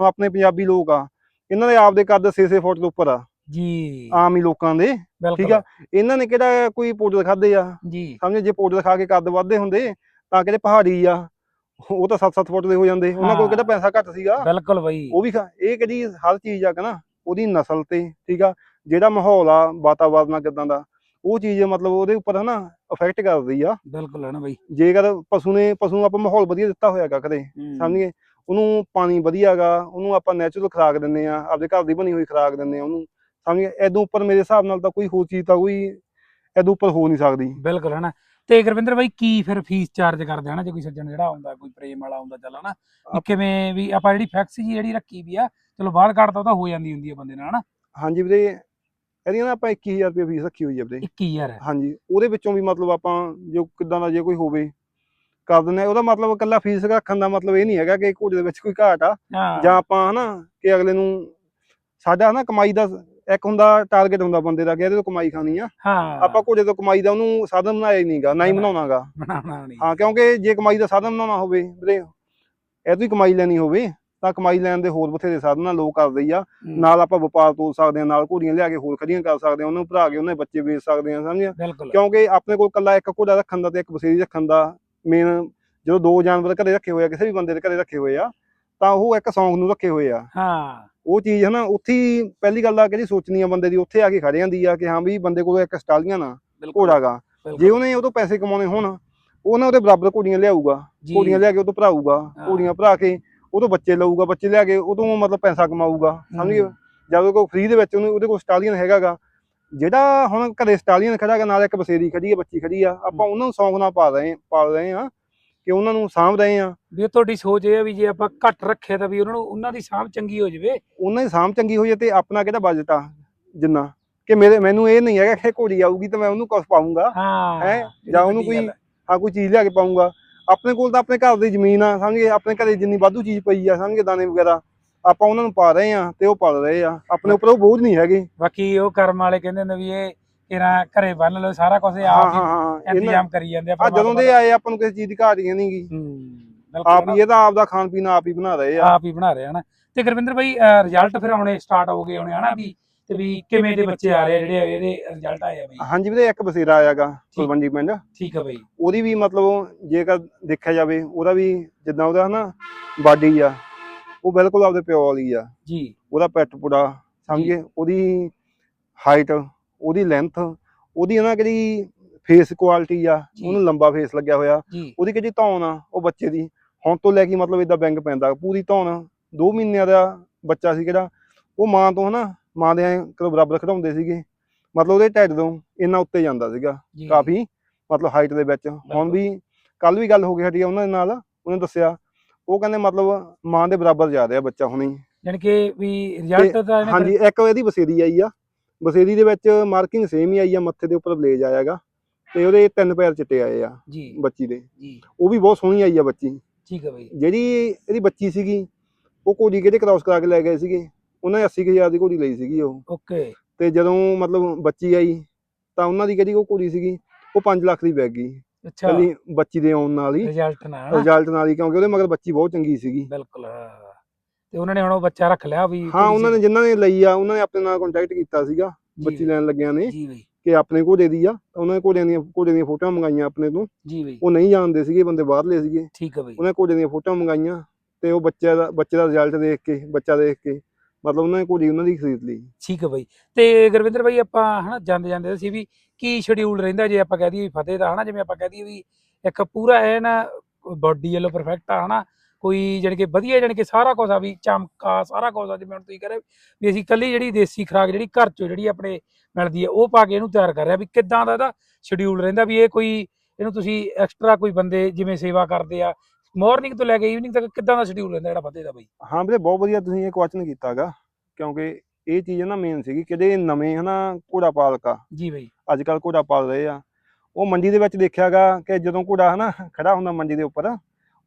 ਆਪਣੇ ਪੰਜਾਬੀ ਲੋਕ ਆ ਇਹਨਾਂ ਦੇ ਆਪ ਦੇ ਕੱਦ 6-6 ਫੁੱਟ ਦੇ ਉੱਪਰ ਆ। ਜੀ। ਆਮ ਹੀ ਲੋਕਾਂ ਦੇ। ਠੀਕ ਆ? ਇਹਨਾਂ ਨੇ ਕਿਹੜਾ ਕੋਈ ਪਾਊਡਰ ਖਾਦੇ ਆ? ਜੀ। ਸਮਝੇ ਜੇ ਪਾਊਡਰ ਖਾ ਕੇ ਕੱਦ ਵੱਧਦੇ ਹੁੰਦੇ ਤਾਂ ਕਿਹੜੇ ਪਹਾੜੀ ਆ? ਉਹ ਤਾਂ 7-7 ਫੁੱਟ ਦੇ ਹੋ ਜਾਂਦੇ। ਉਹਨਾਂ ਕੋਲ। ਕਿਹੜਾ ਪੈਸਾ ਘੱਟ ਸੀਗਾ? ਬਿਲਕੁਲ ਬਈ। ਉਹ ਵੀ ਖਾ- ਇਹ ਕਿਹੜੀ ਹਰ ਚੀਜ਼ ਆ ਕਿ ਨਾ ਉਹਦੀ ਨਸਲ ਤੇ ਠੀਕ ਆ? ਜਿਹੜਾ ਮਾਹੌਲ ਆ ਵਾਤਾਵਰਨ ਆ ਕਿਦਾਂ ਦਾ ਉਹ ਚੀਜ਼ ਮਤਲਬ ਉਹਦੇ ਉੱਪਰ ਹਨਾ ਇਫੈਕਟ ਕਰਦੀ ਆ। ਬਿਲਕੁਲ ਹੈ ਨਾ ਬਈ। ਜੇਕਰ ਪਸ਼ੂ ਨੇ ਪਸ਼ੂ ਨੂੰ ਆਪਾਂ ਮਾਹੌਲ ਵਧੀਆ ਦਿੱਤਾ ਹੋਇਆਗਾ ਕਦੇ ਸਮਝੀਏ? ਉਹਨੂੰ ਪਾਣੀ ਵਧੀਆਗਾ ਉਹਨੂੰ ਆਪਾਂ ਨੈਚੁਰਲ ਖੁਰਾਕ ਦਿੰਨੇ ਆ ਆਪਦੇ ਘਰ ਦੀ ਬਣੀ ਹੋਈ ਖੁਰਾਕ ਦਿੰਨੇ ਆ ਉਹਨੂੰ ਸਮਝੀਏ? ਐਦੋਂ ਉੱਪਰ ਮੇਰੇ ਹਿਸਾਬ ਨਾਲ ਤਾਂ ਕੋਈ ਹੋਰ ਚੀਜ਼ ਤਾਂ ਕੋਈ ਐਦੋਂ ਉੱਪਰ ਹੋ ਨਹੀਂ ਸਕਦੀ। ਬਿਲਕੁਲ ਹੈ ਨਾ। ਤੇ ਗੁਰਵਿੰਦਰ ਬਾਈ ਕੀ ਫਿਰ ਫੀਸ ਚਾਰਜ ਕਰਦੇ ਹਨਾ ਜੇ ਕੋਈ ਸੱਜਣ ਜਿਹੜਾ ਆਉਂਦਾ ਕੋਈ ਪ੍ਰੇਮ ਵਾਲਾ ਆਉਂਦਾ ਚੱਲ ਹਨਾ? ਵੀ ਕਿਵੇਂ ਵੀ ਆਪਾਂ ਜਿਹੜੀ ਫੈਕਸ ਜੀ ਜਿਹੜੀ ਰੱਖੀ ਵੀ ਆ ਚਲੋ ਬਾਹਰ ਕੱਢਦਾ ਉਹ ਤਾਂ ਹੋ ਜਾਂਦੀ ਹੁੰਦੀ ਆ ਬੰਦੇ ਨਾਲ ਹਨਾ? ਹਾਂਜੀ ਵੀਰੇ ਇਹਦੀਆਂ ਨਾ ਆਪਾਂ 21000 ਰੁਪਏ ਫੀਸ ਰੱਖੀ ਹੋਈ ਹੈ ਵੀਰੇ। 21000 ਹੈ। ਹਾਂਜੀ ਉਹਦੇ ਵਿੱਚੋਂ ਵੀ ਮਤਲਬ ਆਪਾਂ ਜੋ ਕਿਦਾਂ ਦਾ ਜੇ ਕੋਈ ਹੋਵੇ ਕਰ ਦਿੰਦੇ ਆ। ਉਹਦਾ ਮਤਲਬ ਇਕੱਲਾ ਫੀਸ ਰੱਖਣ ਦਾ ਮਤਲਬ ਇਹ ਨਹੀਂ ਹੈਗਾ ਕਿ ਘੋੜੇ ਦੇ ਵਿੱਚ ਕੋਈ ਘਾਟ ਆ। ਜਾਂ ਆਪਾਂ ਹਨਾ ਕਿ ਅਗਲੇ ਨੂੰ ਸਾਡਾ ਹਨਾ ਕਮਾਈ ਦਾ ਇੱਕ ਹੁੰਦਾ ਟਾਰਗੇਟ ਹੁੰਦਾ ਬੰਦੇ ਦਾ ਕਿ ਇਹਦੇ ਤੋਂ ਕਮਾਈ ਖਾਣੀ ਆ। ਹਾਂ। ਆਪਾਂ ਘੋੜੇ ਤੋਂ ਕਮਾਈ ਦਾ ਉਹਨੂੰ ਸਾਧਨ ਬਣਾਇਆ ਹੀ ਨਹੀਂਗਾ ਨਾ ਹੀ ਬਣਾਉਣਾਗਾ। ਬਣਾਉਣਾ ਨਹੀਂ। ਹਾਂ ਕਿਉਂਕਿ ਜੇ ਕਮਾਈ ਦਾ ਸਾਧਨ ਬਣਾਉਣਾ ਹੋਵੇ ਵੀਰੇ ਇਹ ਤੋਂ ਹੀ ਕਮਾਈ ਲੈਣੀ ਹੋਵੇ ਤਾਂ ਕਮਾਈ ਲੈਣ ਦੇ ਹੋਰ ਬਥੇਰੇ ਸਾਧਨ ਆ ਲੋਕ ਕਰਦੇ ਆ। ਨਾਲ ਆਪਾਂ ਵਪਾਰ ਤੋਲ ਸਕਦੇ ਆ ਨਾਲ ਘੋੜੀਆਂ ਲਿਆ ਕੇ ਹੋਰ ਖੜੀਆਂ ਕਰ ਸਕਦੇ ਆ ਉਹਨੂੰ ਭਰਾ ਕੇ ਉਹਨਾਂ ਬੱਚੇ ਵੇਚ ਸਕਦੇ ਆ ਸਮਝਿਆ? ਕਿਉਂਕਿ ਆਪਣੇ ਕੋਲ ਕੱਲਾ ਇੱਕ ਘੋੜਾ ਰੱਖਣ ਦਾ ਤੇ ਇੱਕ ਬਸੇਰੀ ਰੱਖਣ ਦਾ ਮੇਨ ਜਦੋਂ ਦੋ ਜਾਨਵਰ ਘਰੇ ਰੱਖੇ ਹੋਏ ਆ ਕਿਸੇ ਵੀ ਬੰਦੇ ਦੇ ਘਰੇ ਰੱਖੇ ਹੋਏ ਆ ਤਾਂ ਉਹ ਇੱਕ ਸੌਂਗ ਨੂੰ ਰੱਖੇ ਹੋਏ ਆ। ਹਾਂ। ਉਹ ਚੀਜ਼ ਹਨਾ ਉੱਥੇ ਹੀ ਪਹਿਲੀ ਗੱਲ ਆ ਕਿਹੜੀ ਸੋਚਣੀ ਆ ਬੰਦੇ ਦੀ ਉੱਥੇ ਆ ਕੇ ਖੜ ਜਾਂਦੀ ਆ ਕਿ ਹਾਂ ਵੀ ਬੰਦੇ ਕੋਲ ਇੱਕ ਸਟਾਲੀਆਂ ਨਾ ਬਿਲਕੁਲ। ਘੋੜਾ ਗਾ ਜੇ ਉਹਨੇ ਉਹ ਤੋਂ ਪੈਸੇ ਕਮਾਉਣੇ ਹੋਣ ਉਹ ਨਾ ਉਹਦੇ ਬਰਾਬਰ ਘੋੜੀਆਂ ਲਿਆਊਗਾ ਜੀ, ਘੋੜੀਆਂ ਲਿਆ ਕੇ ਉਹ ਤੋਂ ਭਰਾਊਗਾ। ਘੋੜੀਆਂ ਭਰਾ ਕੇ ਉਹ ਤੋਂ ਬੱਚੇ ਲਊਗਾ ਬੱਚੇ ਲਿਆ ਕੇ ਉਹ ਤੋਂ ਮਤਲਬ ਪੈਸਾ ਕਮਾਊਗਾ ਸਮਝ ਗਏ? ਜਦੋਂ ਕੋਈ ਫ੍ਰੀ ਦੇ ਵਿੱਚ ਉਹਨੇ ਉਹਦੇ ਕੋਲ ਸਟਾਲੀਅਨ ਹੈਗਾਗਾ ਜਿਹੜਾ ਹੁਣ ਘਰੇ ਸਟਾਲੀਅਨ ਖੜਾਗਾ ਨਾਲ ਇੱਕ ਬਸੇਰੀ ਖੜੀ ਹੈ ਬੱਚੀ ਖੜੀ ਆ ਆਪਾਂ ਉਹਨਾਂ ਨੂੰ ਸੌਂਗ ਨਾਲ ਪਾ ਰਹੇ ਪਾਲ ਰਹੇ ਆ। ਕਿ ਉਹਨਾਂ ਨੂੰ ਸਾਂਭ ਰਹੇ ਆ। ਵੀ ਤੁਹਾਡੀ ਸੋਚ ਇਹ ਆ ਵੀ ਜੇ ਆਪਾਂ ਘੱਟ ਰੱਖਿਆ ਤਾਂ ਵੀ ਉਹਨਾਂ ਨੂੰ ਉਹਨਾਂ ਦੀ ਸਾਂਭ ਚੰਗੀ ਹੋ ਜਾਵੇ। ਉਹਨਾਂ ਦੀ ਸਾਂਭ ਚੰਗੀ ਹੈ ਤੇ ਆਪਣਾ ਕਿਹੜਾ ਬਜਟ ਆ ਜਿੰਨਾ। ਕਿ ਮੇਰੇ ਮੈਨੂੰ ਇਹ ਨਹੀਂ ਹੈਗਾ ਕਿ ਘੋੜੀ ਆਊਗੀ ਤਾਂ ਮੈਂ ਉਹਨੂੰ ਕੁਛ ਪਾਉਂਗਾ ਹਾਂ ਹੈਂ? ਜਾਂ ਉਹਨੂੰ ਕੋਈ। ਹਾਂ ਕੋਈ ਚੀਜ਼ ਲਿਆ ਕੇ ਪਾਉਂਗਾ ਆਪਣੇ ਕੋਲ ਤਾਂ ਆਪਣੇ ਘਰ ਦੀ ਜ਼ਮੀਨ ਆ ਸਮਝੇ? ਆਪਣੇ ਘਰੇ ਜਿੰਨੀ ਵਾਧੂ ਚੀਜ਼ ਪਈ ਆ ਸਮਝੇ? ਦਾਣੇ ਵਗੈਰਾ। ਆਪਾਂ ਉਹਨਾਂ ਨੂੰ ਪਾ ਰਹੇ ਆ ਤੇ ਉਹ ਪਲ ਰਹੇ ਆ। ਆਪਣੇ ਉੱਪਰ ਉਹ ਬੋਝ ਨਹੀਂ ਹੈਗੇ। ਬਾਕੀ ਉਹ ਕਰਮ ਵਾਲੇ ਕਹਿੰਦੇ ਹੁੰਦੇ ਵੀ ਇਹ ਕਿਰਾ ਘਰੇ ਬੰਨ ਲਓ ਸਾਰਾ ਕੁਝ ਆਪ ਹਾਂ ਇੰਤਜ਼ਾਮ ਕਰੀ ਜਾਂਦੇ ਆ ਜਦੋਂ ਦੇ ਆਏ ਆਪਾਂ ਨੂੰ ਕਿਸੇ ਚੀਜ਼ ਦੀ ਘਾਟ ਹੀ ਨਹੀਂਗੀ ਹੂੰ ਆਪ ਹੀ ਇਹ ਤਾਂ ਆਪ ਦਾ ਖਾਣ ਪੀਣ ਆਪ ਹੀ ਬਣਾ ਰਹੇ ਆ। ਆਪ ਹੀ ਬਣਾ ਰਹੇ ਹਨ। ਤੇ ਗੁਰਵਿੰਦਰ ਭਾਈ ਰਿਜ਼ਲਟ ਫਿਰ ਆਉਣੇ ਸਟਾਰਟ ਹੋ ਗਏ ਹੋਣੇ ਹਨਾ ਵੀ ਤੇ ਵੀ ਕਿਵੇਂ ਦੇ ਬੱਚੇ ਆ ਰਹੇ ਜਿਹੜੇ ਇਹਦੇ ਰਿਜ਼ਲਟ ਆਏ ਆ ਬਈ? ਹਾਂਜੀ ਵੀਰੇ ਇੱਕ ਬਸੇਰਾ ਆਇਆਗਾ ਕੁਲਵੰਡੀ ਪਿੰਡ। ਠੀਕ ਆ ਬਈ। ਉਹਦੀ ਵੀ ਮਤਲਬ ਜੇਕਰ ਦੇਖਿਆ ਜਾਵੇ ਉਹਦਾ ਵੀ ਜਿੱਦਾਂ ਉਹਦਾ ਹਨਾ ਬਾਡੀ ਆ ਉਹ ਬਿਲਕੁਲ ਆਪਦੇ ਪਿਓ ਵਾਲੀ ਆ। ਜੀ। ਉਹਦਾ ਪੈਟ ਪੁੜਾ ਸਮਝੇ? ਉਹਦੀ ਹਾਈਟ ਉਹਦੀ ਲੈਂਥ ਉਹਦੀ ਨਾ ਕਿਹੜੀ ਫੇਸ ਕੁਆਲਿਟੀ ਆ ਜੀ। ਉਹਨੂੰ ਲੰਬਾ ਫੇਸ ਲੱਗਿਆ ਹੋਇਆ। ਜੀ। ਉਹਦੀ ਕਿਹੜੀ ਧੌਣ ਆ ਉਹ ਬੱਚੇ ਦੀ। ਹੁਣ ਤੋਂ ਲੈ ਕੇ ਮਤਲਬ ਇਦਾਂ ਬੈਂਗ ਪੈਂਦਾ। ਪੂਰੀ ਧੌਣ 2 ਮਹੀਨਿਆਂ ਦਾ ਬੱਚਾ ਸੀ ਕਿਹੜਾ ਉਹ ਮਾਂ ਤੋਂ ਹਨਾ ਮਾਂ ਦੇ ਐਂ ਕਰੋ ਬਰਾਬਰ ਖੜਾਉਂਦੇ ਸੀਗੇ। ਮਤਲਬ ਉਹਦੇ ਢਿੱਡ ਤੋਂ ਇੰਨਾ ਉੱਤੇ ਜਾਂਦਾ ਸੀਗਾ ਜੀ। ਕਾਫੀ ਮਤਲਬ ਹਾਈਟ ਦੇ ਵਿੱਚ। ਹੁਣ। ਵੀ ਕੱਲ ਵੀ ਗੱਲ ਹੋ ਗਈ ਸਾਡੀ ਉਹਨਾਂ ਦੇ ਨਾਲ ਉਹਨੇ ਦੱਸਿਆ ਉਹ ਕਹਿੰਦੇ ਮਤਲਬ ਮਾਂ ਦੇ ਬਰਾਬਰ ਜਾ ਰਿਹਾ ਬੱਚਾ ਹੁਣੇ। ਯਾਨੀ ਕਿ ਵੀ ਰਿਜ਼ਲਟ ਤਾਂ ਇਹਨੇ ਹਾਂਜੀ ਇੱਕ ਇਹਦੀ ਬਸੇਰੀ ਆਈ ਆ। ਬਸੇਰੀ ਦੇ ਵਿੱਚ ਮਾਰਕਿੰਗ ਸੇਮ ਹੀ ਆਈ ਆ ਮੱਥੇ ਦੇ ਉੱਪਰ ਬਲੇਜ ਆਇਆਗਾ ਤੇ ਉਹਦੇ ਤਿੰਨ ਪੈਰ ਚਿੱਟੇ ਆਏ ਆ ਜੀ। ਬੱਚੀ ਦੇ। ਜੀ। ਉਹ ਵੀ ਬਹੁਤ ਸੋਹਣੀ ਆਈ ਆ ਬੱਚੀ। ਠੀਕ ਆ ਬਈ। ਜਿਹੜੀ ਇਹਦੀ ਬੱਚੀ ਸੀਗੀ ਉਹ ਘੋੜੀ ਕਿਹੜੇ ਕ੍ਰਾਸ ਕਰਾ ਕੇ ਲੈ ਗਏ ਸੀਗੇ। ਉਹਨਾਂ ਨੇ 80000 ਦੀ ਘੋੜੀ ਲਈ ਸੀਗੀ ਉਹ। ਓਕੇ। ਤੇ ਜਦੋਂ ਮਤਲਬ ਬੱਚੀ ਆਈ ਤਾਂ ਉਹਨਾਂ ਦੀ ਕਿਹੜੀ ਉਹ ਘੋੜੀ ਸੀਗੀ ਉਹ 5 ਲੱਖ ਦੀ ਵਿਕ ਗਈ। ਅੱਛਾ। ਬੱਚੀ ਦੇ ਆਉਣ ਨਾਲ ਹੀ ਰਿਜ਼ਲਟ ਨਾ ਹਨਾ? ਰਿਜ਼ਲਟ ਨਾਲ ਹੀ ਕਿਉਂਕਿ ਉਹਦੇ ਮਗਰ ਬੱਚੀ ਬਹੁਤ ਚੰਗੀ ਸੀਗੀ। ਬਿਲਕੁਲ ਹਾਂ। ਤੇ ਉਹਨਾਂ ਨੇ ਹੁਣ ਉਹ ਬੱਚਾ ਰੱਖ ਲਿਆ ਵੀ ਹਾਂ ਉਹਨਾਂ ਨੇ ਜਿਨ੍ਹਾਂ ਨੇ ਲਈ ਆ ਉਹਨਾਂ ਨੇ ਆਪਣੇ ਨਾਲ ਕੰਟੈਕਟ ਕੀਤਾ ਸੀਗਾ ਬੱਚੀ ਬਈ, ਲੈਣ ਲੱਗਿਆਂ ਨੇ ਜੀ ਬਈ। ਕਿ ਆਪਣੇ ਘੋੜੇ ਦੀ ਆ ਤਾਂ ਉਹਨਾਂ ਨੇ ਘੋੜਿਆਂ ਦੀਆਂ ਘੋੜੇ ਦੀਆਂ ਫੋਟੋਆਂ ਮੰਗਾਈਆਂ ਆਪਣੇ ਤੋਂ। ਜੀ ਬਈ। ਉਹ ਨਹੀਂ ਜਾਣਦੇ ਸੀਗੇ ਬੰਦੇ ਬਾਹਰਲੇ ਸੀਗੇ। ਠੀਕ ਆ ਬਈ। ਉਹਨੇ ਘੋੜੇ ਦੀਆਂ ਫੋਟੋਆਂ ਮੰਗਾਈਆਂ ਤੇ ਉਹ ਬੱਚੇ ਦਾ ਬੱਚੇ ਦਾ ਰਿਜ਼ਲਟ ਦੇਖ ਕੇ ਬੱਚਾ ਦੇਖ ਕੇ ਮਤਲਬ ਉਹਨਾਂ ਨੇ ਘੋੜੀ ਉਹਨਾਂ ਦੀ ਖਰੀਦ ਲਈ। ਠੀਕ ਆ ਬਈ। ਤੇ ਗੁਰਵਿੰਦਰ ਭਾਈ ਆਪਾਂ ਹਨਾ ਜਾਂਦੇ ਜਾਂਦੇ ਸੀ ਵੀ ਕੀ ਸ਼ਡਿਊਲ ਰਹਿੰਦਾ ਜੇ ਆਪਾਂ ਕਹਿ ਦਈਏ ਫਤਿਹ ਦਾ ਹਨਾ? ਜਿਵੇਂ ਆਪਾਂ ਕਹਿ ਦਈਏ ਵੀ ਇੱਕ ਪੂਰਾ ਹੈ ਨਾ ਬਾਡੀ ਵੱਲੋਂ ਪਰਫੈਕਟ ਆ ਹਨਾ? ਕੋਈ ਜਾਣੀ ਕਿ ਵਧੀਆ ਜਾਣੀ ਕਿ ਸਾਰਾ ਕੁਝ ਆ ਵੀ ਚਮਕਾ ਸਾਰਾ ਕੁਝ ਆ ਜਿਵੇਂ ਹੁਣ ਤੁਸੀਂ ਕਹ ਰਹੇ ਵੀ ਅਸੀਂ ਕੱਲੀ ਜਿਹੜੀ ਦੇਸੀ ਖੁਰਾਕ ਜਿਹੜੀ ਘਰ ਚੋਂ ਜਿਹੜੀ ਆਪਣੇ ਮਿਲਦੀ ਹੈ ਉਹ ਪਾ ਕੇ ਇਹਨੂੰ ਤਿਆਰ ਕਰ ਰਿਹਾ ਵੀ ਕਿੱਦਾਂ ਦਾ ਇਹਦਾ ਸ਼ਡਿਊਲ ਰਹਿੰਦਾ ਵੀ ਇਹ ਕੋਈ ਇਹਨੂੰ ਤੁਸੀਂ ਐਕਸਟਰਾ ਕੋਈ ਬੰਦੇ ਜਿਵੇਂ ਸੇਵਾ ਕਰਦੇ ਆ ਮਾਰਨਿੰਗ ਤੋਂ ਲੈ ਕੇ ਈਵਨਿੰਗ ਤੱਕ ਕਿੱਦਾਂ ਦਾ ਸ਼ਡਿਊਲ ਰਹਿੰਦਾ ਜਿਹੜਾ ਫਤਿਹ ਦਾ ਬਈ? ਹਾਂ ਵੀਰੇ ਬਹੁਤ ਵਧੀਆ ਤੁਸੀਂ ਇਹ ਕੁਐਸਚਨ ਕੀਤਾਗਾ ਕਿਉਂਕਿ ਇਹ ਚੀਜ਼ ਨਾ ਮੇਨ ਸੀਗੀ ਕਿ ਜਿਹੜੇ ਨਵੇਂ ਹਨਾ ਘੋੜਾ ਪਾਲਕ ਜੀ ਬਈ। ਅੱਜ ਕੱਲ ਘੋੜਾ ਪਾਲ ਰਹੇ ਆ। ਉਹ ਮੰਡੀ ਦੇ ਵਿੱਚ ਦੇਖਿਆਗਾ ਕਿ ਜਦੋਂ ਘੋੜਾ ਹਨਾ ਖੜਾ ਹੁੰਦਾ ਮੰਡੀ ਦੇ ਉੱਪਰ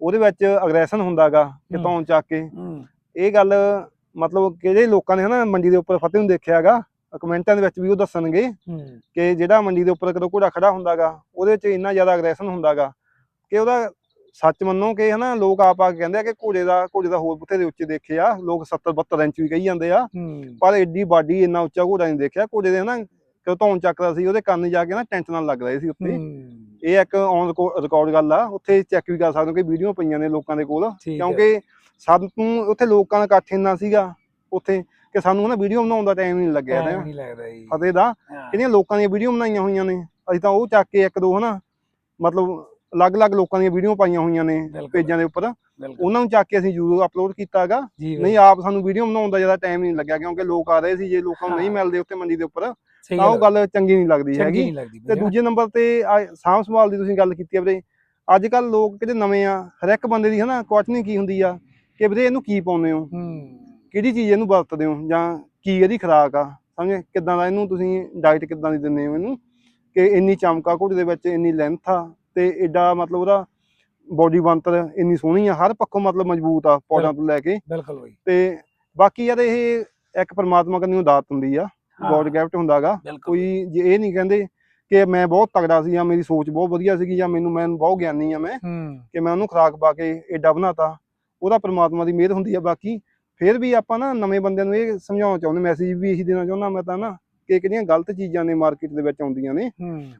ਉਹਦੇ ਵਿੱਚ ਅਗਰੈਸ਼ਨ ਹੁੰਦਾਗਾ ਕਿ ਹੂੰ। ਧੌਣ ਚੱਕ ਕੇ। ਇਹ ਗੱਲ ਮਤਲਬ ਕਿਹੜੇ ਲੋਕਾਂ ਨੇ ਹਨਾ ਮੰਡੀ ਦੇ ਉੱਪਰ ਫਤਿਹ ਨੂੰ ਦੇਖਿਆਗਾ ਕਮੈਂਟਾਂ ਦੇ ਵਿੱਚ ਵੀ ਉਹ ਦੱਸਣਗੇ ਕਿ ਜਿਹੜਾ ਮੰਡੀ ਦੇ ਉੱਪਰ ਕਦੋਂ ਘੋੜਾ ਖੜਾ ਹੁੰਦਾਗਾ ਉਹਦੇ ਵਿੱਚ ਇੰਨਾ ਜ਼ਿਆਦਾ ਅਗਰੈਸ਼ਨ ਹੁੰਦਾਗਾ ਕਿ ਉਹਦਾ ਸੱਚ ਮੰਨੋ ਕਿ ਹਨਾ ਲੋਕ ਆਪ ਆ ਕੇ ਕਹਿੰਦੇ ਆ ਕਿ ਘੋੜੇ ਦਾ ਘੋੜੇ ਦਾ ਹੋਰ ਬਥੇਰੇ ਉੱਚੇ ਦੇਖੇ ਆ ਲੋਕ 70 72 ਇੰਚ ਵੀ ਕਹੀ ਜਾਂਦੇ ਆ। ਪਰ ਐਡੀ ਬਾਡੀ ਇੰਨਾ ਉੱਚਾ ਘੋੜਾ ਨਹੀਂ ਦੇਖਿਆ ਘੋੜੇ ਦੇ ਹਨਾ ਜਦੋਂ ਧੌਣ ਚੱਕਦਾ ਸੀ ਉਹਦੇ ਕੰਨ ਜਾ ਕੇ ਨਾ ਨਾਲ ਲੱਗ ਰਹੇ ਸੀ ਉੱਤੇ। ਇਹ ਇੱਕ ਔਨ ਰਿਕਾਰਡ ਗੱਲ ਆ ਉੱਥੇ ਚੈੱਕ ਵੀ ਕਰ ਸਕਦੇ ਹੋ ਕਿ ਵੀਡੀਓ ਪਈਆਂ ਨੇ ਲੋਕਾਂ ਦੇ ਕੋਲ ਕਿਉਂਕਿ ਸਾਨੂੰ ਉੱਥੇ ਲੋਕਾਂ ਦਾ ਇਕੱਠ ਇੰਨਾ ਸੀਗਾ ਉੱਥੇ ਕਿ ਸਾਨੂੰ ਨਾ ਵੀਡੀਓ ਬਣਾਉਣ ਦਾ ਟਾਈਮ ਨਹੀਂ ਲੱਗਿਆ ਇਹਦਾ ਨਹੀਂ ਲੱਗਦਾ ਜੀ। ਫਤਿਹ ਦਾ ਕਿਹੜੀਆਂ ਲੋਕਾਂ ਦੀਆਂ ਵੀਡੀਓ ਬਣਾਈਆਂ ਹੋਈਆਂ ਨੇ ਅਸੀਂ ਤਾਂ ਉਹ ਚੱਕ ਕੇ ਇੱਕ ਦੋ ਹਨਾ ਮਤਲਬ ਅਲੱਗ-ਅਲੱਗ ਲੋਕਾਂ ਦੀਆਂ ਵੀਡੀਓ ਪਾਈਆਂ ਹੋਈਆਂ ਨੇ। ਪੇਜਾਂ ਦੇ ਉੱਪਰ। ਉਹਨਾਂ ਨੂੰ ਚੱਕ ਕੇ ਅਸੀਂ YouTube ਅਪਲੋਡ ਜੀ ਬਈ, ਨਹੀਂ ਆਪ ਸਾਨੂੰ ਵੀਡੀਓ ਬਣਾਉਣ ਦਾ ਜ਼ਿਆਦਾ ਟਾਈਮ ਨਹੀਂ ਲੱਗਿਆ ਕਿਉਂਕਿ ਲੋਕ ਆ ਰਹੇ ਸੀ ਜੇ ਲੋਕਾਂ ਨੂੰ ਨਹੀਂ। ਮਿਲਦੇ ਉੱਥੇ ਮੰਡੀ ਦੇ ਉੱਪਰ ਤਾਂ ਉਹ ਗੱਲ ਚੰਗੀ ਨਹੀਂ ਲੱਗਦੀ ਹੈਗੀ। ਤੇ ਦੂਜੇ ਨੰਬਰ ਤੇ ਆ ਸਾਂਭ ਸੰਭਾਲ ਦੀ ਤੁਸੀਂ ਗੱਲ ਕੀਤੀ ਆ ਵੀਰੇ। ਅੱਜ ਕੱਲ ਲੋਕ ਕਿਤੇ ਨਵੇਂ ਆ ਹਰ ਇੱਕ ਬੰਦੇ ਦੀ ਹਨਾ ਕੁਐਸਚਨਿੰਗ ਕੀ ਹੁੰਦੀ ਆ ਕਿ ਵੀਰੇ ਇਹਨੂੰ ਕੀ ਪਾਉਂਦੇ ਹੋ? ਹੂੰ। ਕਿਹੜੀ ਚੀਜ਼ ਇਹਨੂੰ ਵਰਤਦੇ ਹੋ? ਜਾਂ ਕੀ ਇਹਦੀ ਖੁਰਾਕ ਆ? ਸਮਝੇ? ਕਿੱਦਾਂ ਦਾ ਇਹਨੂੰ ਤੁਸੀਂ ਡਾਈਟ ਕਿੱਦਾਂ ਦੀ ਦਿੰਦੇ ਹੋ ਇਹਨੂੰ? ਕਿ ਇੰਨੀ ਚਮਕਾ ਘੋੜੇ ਦੇ ਵਿੱਚ ਇੰਨੀ ਲੈਂਥ ਆ ਤੇ ਐਡਾ ਮਤਲਬ ਉਹਦਾ ਬੋਡੀ ਬਣਤਰ ਇੰਨੀ ਸੋਹਣੀ ਆ ਹਰ ਪੱਖੋਂ ਮਤਲਬ ਮਜ਼ਬੂਤ ਆ ਪੌੜਾਂ ਤੋਂ ਲੈ ਕੇ। ਬਿਲਕੁਲ ਬਈ। ਤੇ ਬਾਕੀ ਯਾਰ ਇਹ ਇੱਕ ਪ੍ਰਮਾਤਮਾ ਕੰਨਿਓ ਦਾਤ ਹੁੰਦੀ ਆ ਗੋਡ ਗਿਫਟ ਹੁੰਦਾਗਾ। ਕੋਈ ਜੇ ਇਹ ਨਹੀਂ ਕਹਿੰਦੇ ਕਿ ਮੈਂ ਬਹੁਤ ਤਗੜਾ ਸੀ ਜਾਂ ਮੇਰੀ ਸੋਚ ਬਹੁਤ ਵਧੀਆ ਸੀਗੀ ਜਾਂ ਮੈਨੂੰ ਮੈਂ ਬਹੁਤ ਗਿਆਨੀ ਆ ਮੈਂ ਕਿ ਮੈਂ ਉਹਨੂੰ ਖੁਰਾਕ ਪਾ ਕੇ ਏਡਾ ਬਣਾਤਾ ਉਹਦਾ ਪ੍ਰਮਾਤਮਾ ਦੀ ਮਿਹਰ ਹੁੰਦੀ ਆ। ਬਾਕੀ ਫਿਰ ਵੀ ਆਪਾਂ ਨਾ ਨਵੇਂ ਬੰਦਿਆਂ ਨੂੰ ਇਹ ਸਮਝਾਉਣਾ ਚਾਹੁੰਦੇ ਮੈਸੇਜ ਵੀ ਇਹੀ ਦੇਣਾ ਚਾਹੁੰਦਾ ਮੈਂ ਤਾਂ ਨਾ। ਕਿ ਕਿਹੜੀਆਂ ਗਲਤ ਚੀਜ਼ਾਂ ਨੇ ਮਾਰਕੀਟ ਦੇ ਵਿੱਚ ਆਉਂਦੀਆਂ ਨੇ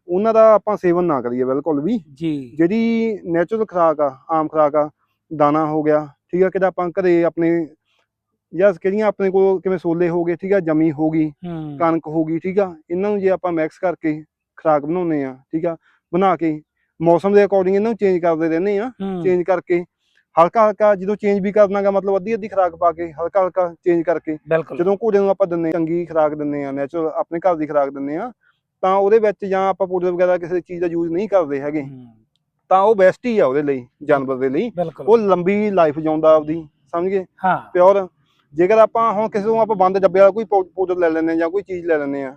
ਉਹਨਾਂ ਦਾ ਆਪਾਂ ਸੇਵਨ ਨਾ ਕਰੀਏ ਬਿਲਕੁਲ ਵੀ। ਜੀ। ਜਿਹੜੀ ਨੈਚੁਰਲ ਖੁਰਾਕ ਆ ਆਮ ਖੁਰਾਕ ਆ ਦਾਣਾ ਹੋ ਗਿਆ ਠੀਕ ਆ ਕਿਹੜਾ ਆਪਾਂ ਘਰੇ ਆਪਣੇ ਜਾਂ ਕਿਹੜੀਆਂ ਆਪਣੇ ਕੋਲ ਕਿਵੇਂ ਸੋਲੇ ਹੋ ਗਏ ਠੀਕ ਆ ਜਮੀ ਹੋ ਗਈ ਕਣਕ ਹੋ ਗਈ ਠੀਕ ਆ ਇਹਨਾਂ ਨੂੰ ਜੇ ਆਪਾਂ ਮਿਕਸ ਕਰਕੇ ਖੁਰਾਕ ਬਣਾਉਂਦੇ ਆ ਠੀਕ ਆ ਬਣਾ ਕੇ ਮੌਸਮ ਦੇ ਅਕੋਰਡਿੰਗ ਇਹਨਾਂ ਨੂੰ ਚੇਂਜ ਕਰਦੇ ਰਹਿੰਦੇ ਆ ਚੇਂਜ ਕਰਕੇ ਹਲਕਾ ਹਲਕਾ ਜਦੋਂ ਚੇਂਜ ਵੀ ਕਰਨਾਗਾ ਮਤਲਬ ਅੱਧੀ ਅੱਧੀ ਖੁਰਾਕ ਪਾ ਕੇ ਹਲਕਾ ਹਲਕਾ ਚੇਂਜ ਕਰਕੇ ਬਿਲਕੁਲ। ਜਦੋਂ ਘੋੜੇ ਨੂੰ ਆਪਾਂ ਦਿੰਨੇ ਚੰਗੀ ਖੁਰਾਕ ਦਿੰਨੇ ਆ ਨੈਚੁਰਲ ਆਪਣੇ ਘਰ ਦੀ ਖੁਰਾਕ ਦਿੰਨੇ ਆ ਤਾਂ ਉਹਦੇ ਵਿੱਚ ਜਾਂ ਆਪਾਂ ਪਾਊਡਰ ਵਗੈਰਾ ਕਿਸੇ ਚੀਜ਼ ਦਾ ਯੂਜ਼ ਨਹੀਂ ਕਰਦੇ ਹੈਗੇ। ਤਾਂ ਉਹ ਬੈਸਟ ਹੀ ਆ ਉਹਦੇ ਲਈ ਜਾਨਵਰ ਦੇ ਲਈ। ਉਹ ਲੰਬੀ ਲਾਈਫ ਜਿਉਂਦਾ ਆਪਦੀ ਸਮਝ? ਗਏ ਹਾਂ। ਪਿਓਰ ਜੇਕਰ ਆਪਾਂ ਹੁਣ ਕਿਸੇ ਨੂੰ ਆਪਾਂ ਬੰਦ ਡੱਬੇ ਵਾਲਾ ਕੋਈ ਪਾਊਡਰ ਲੈ ਲੈਂਦੇ ਆ ਜਾਂ ਕੋਈ ਚੀਜ਼ ਲੈ ਲੈਂਦੇ ਆ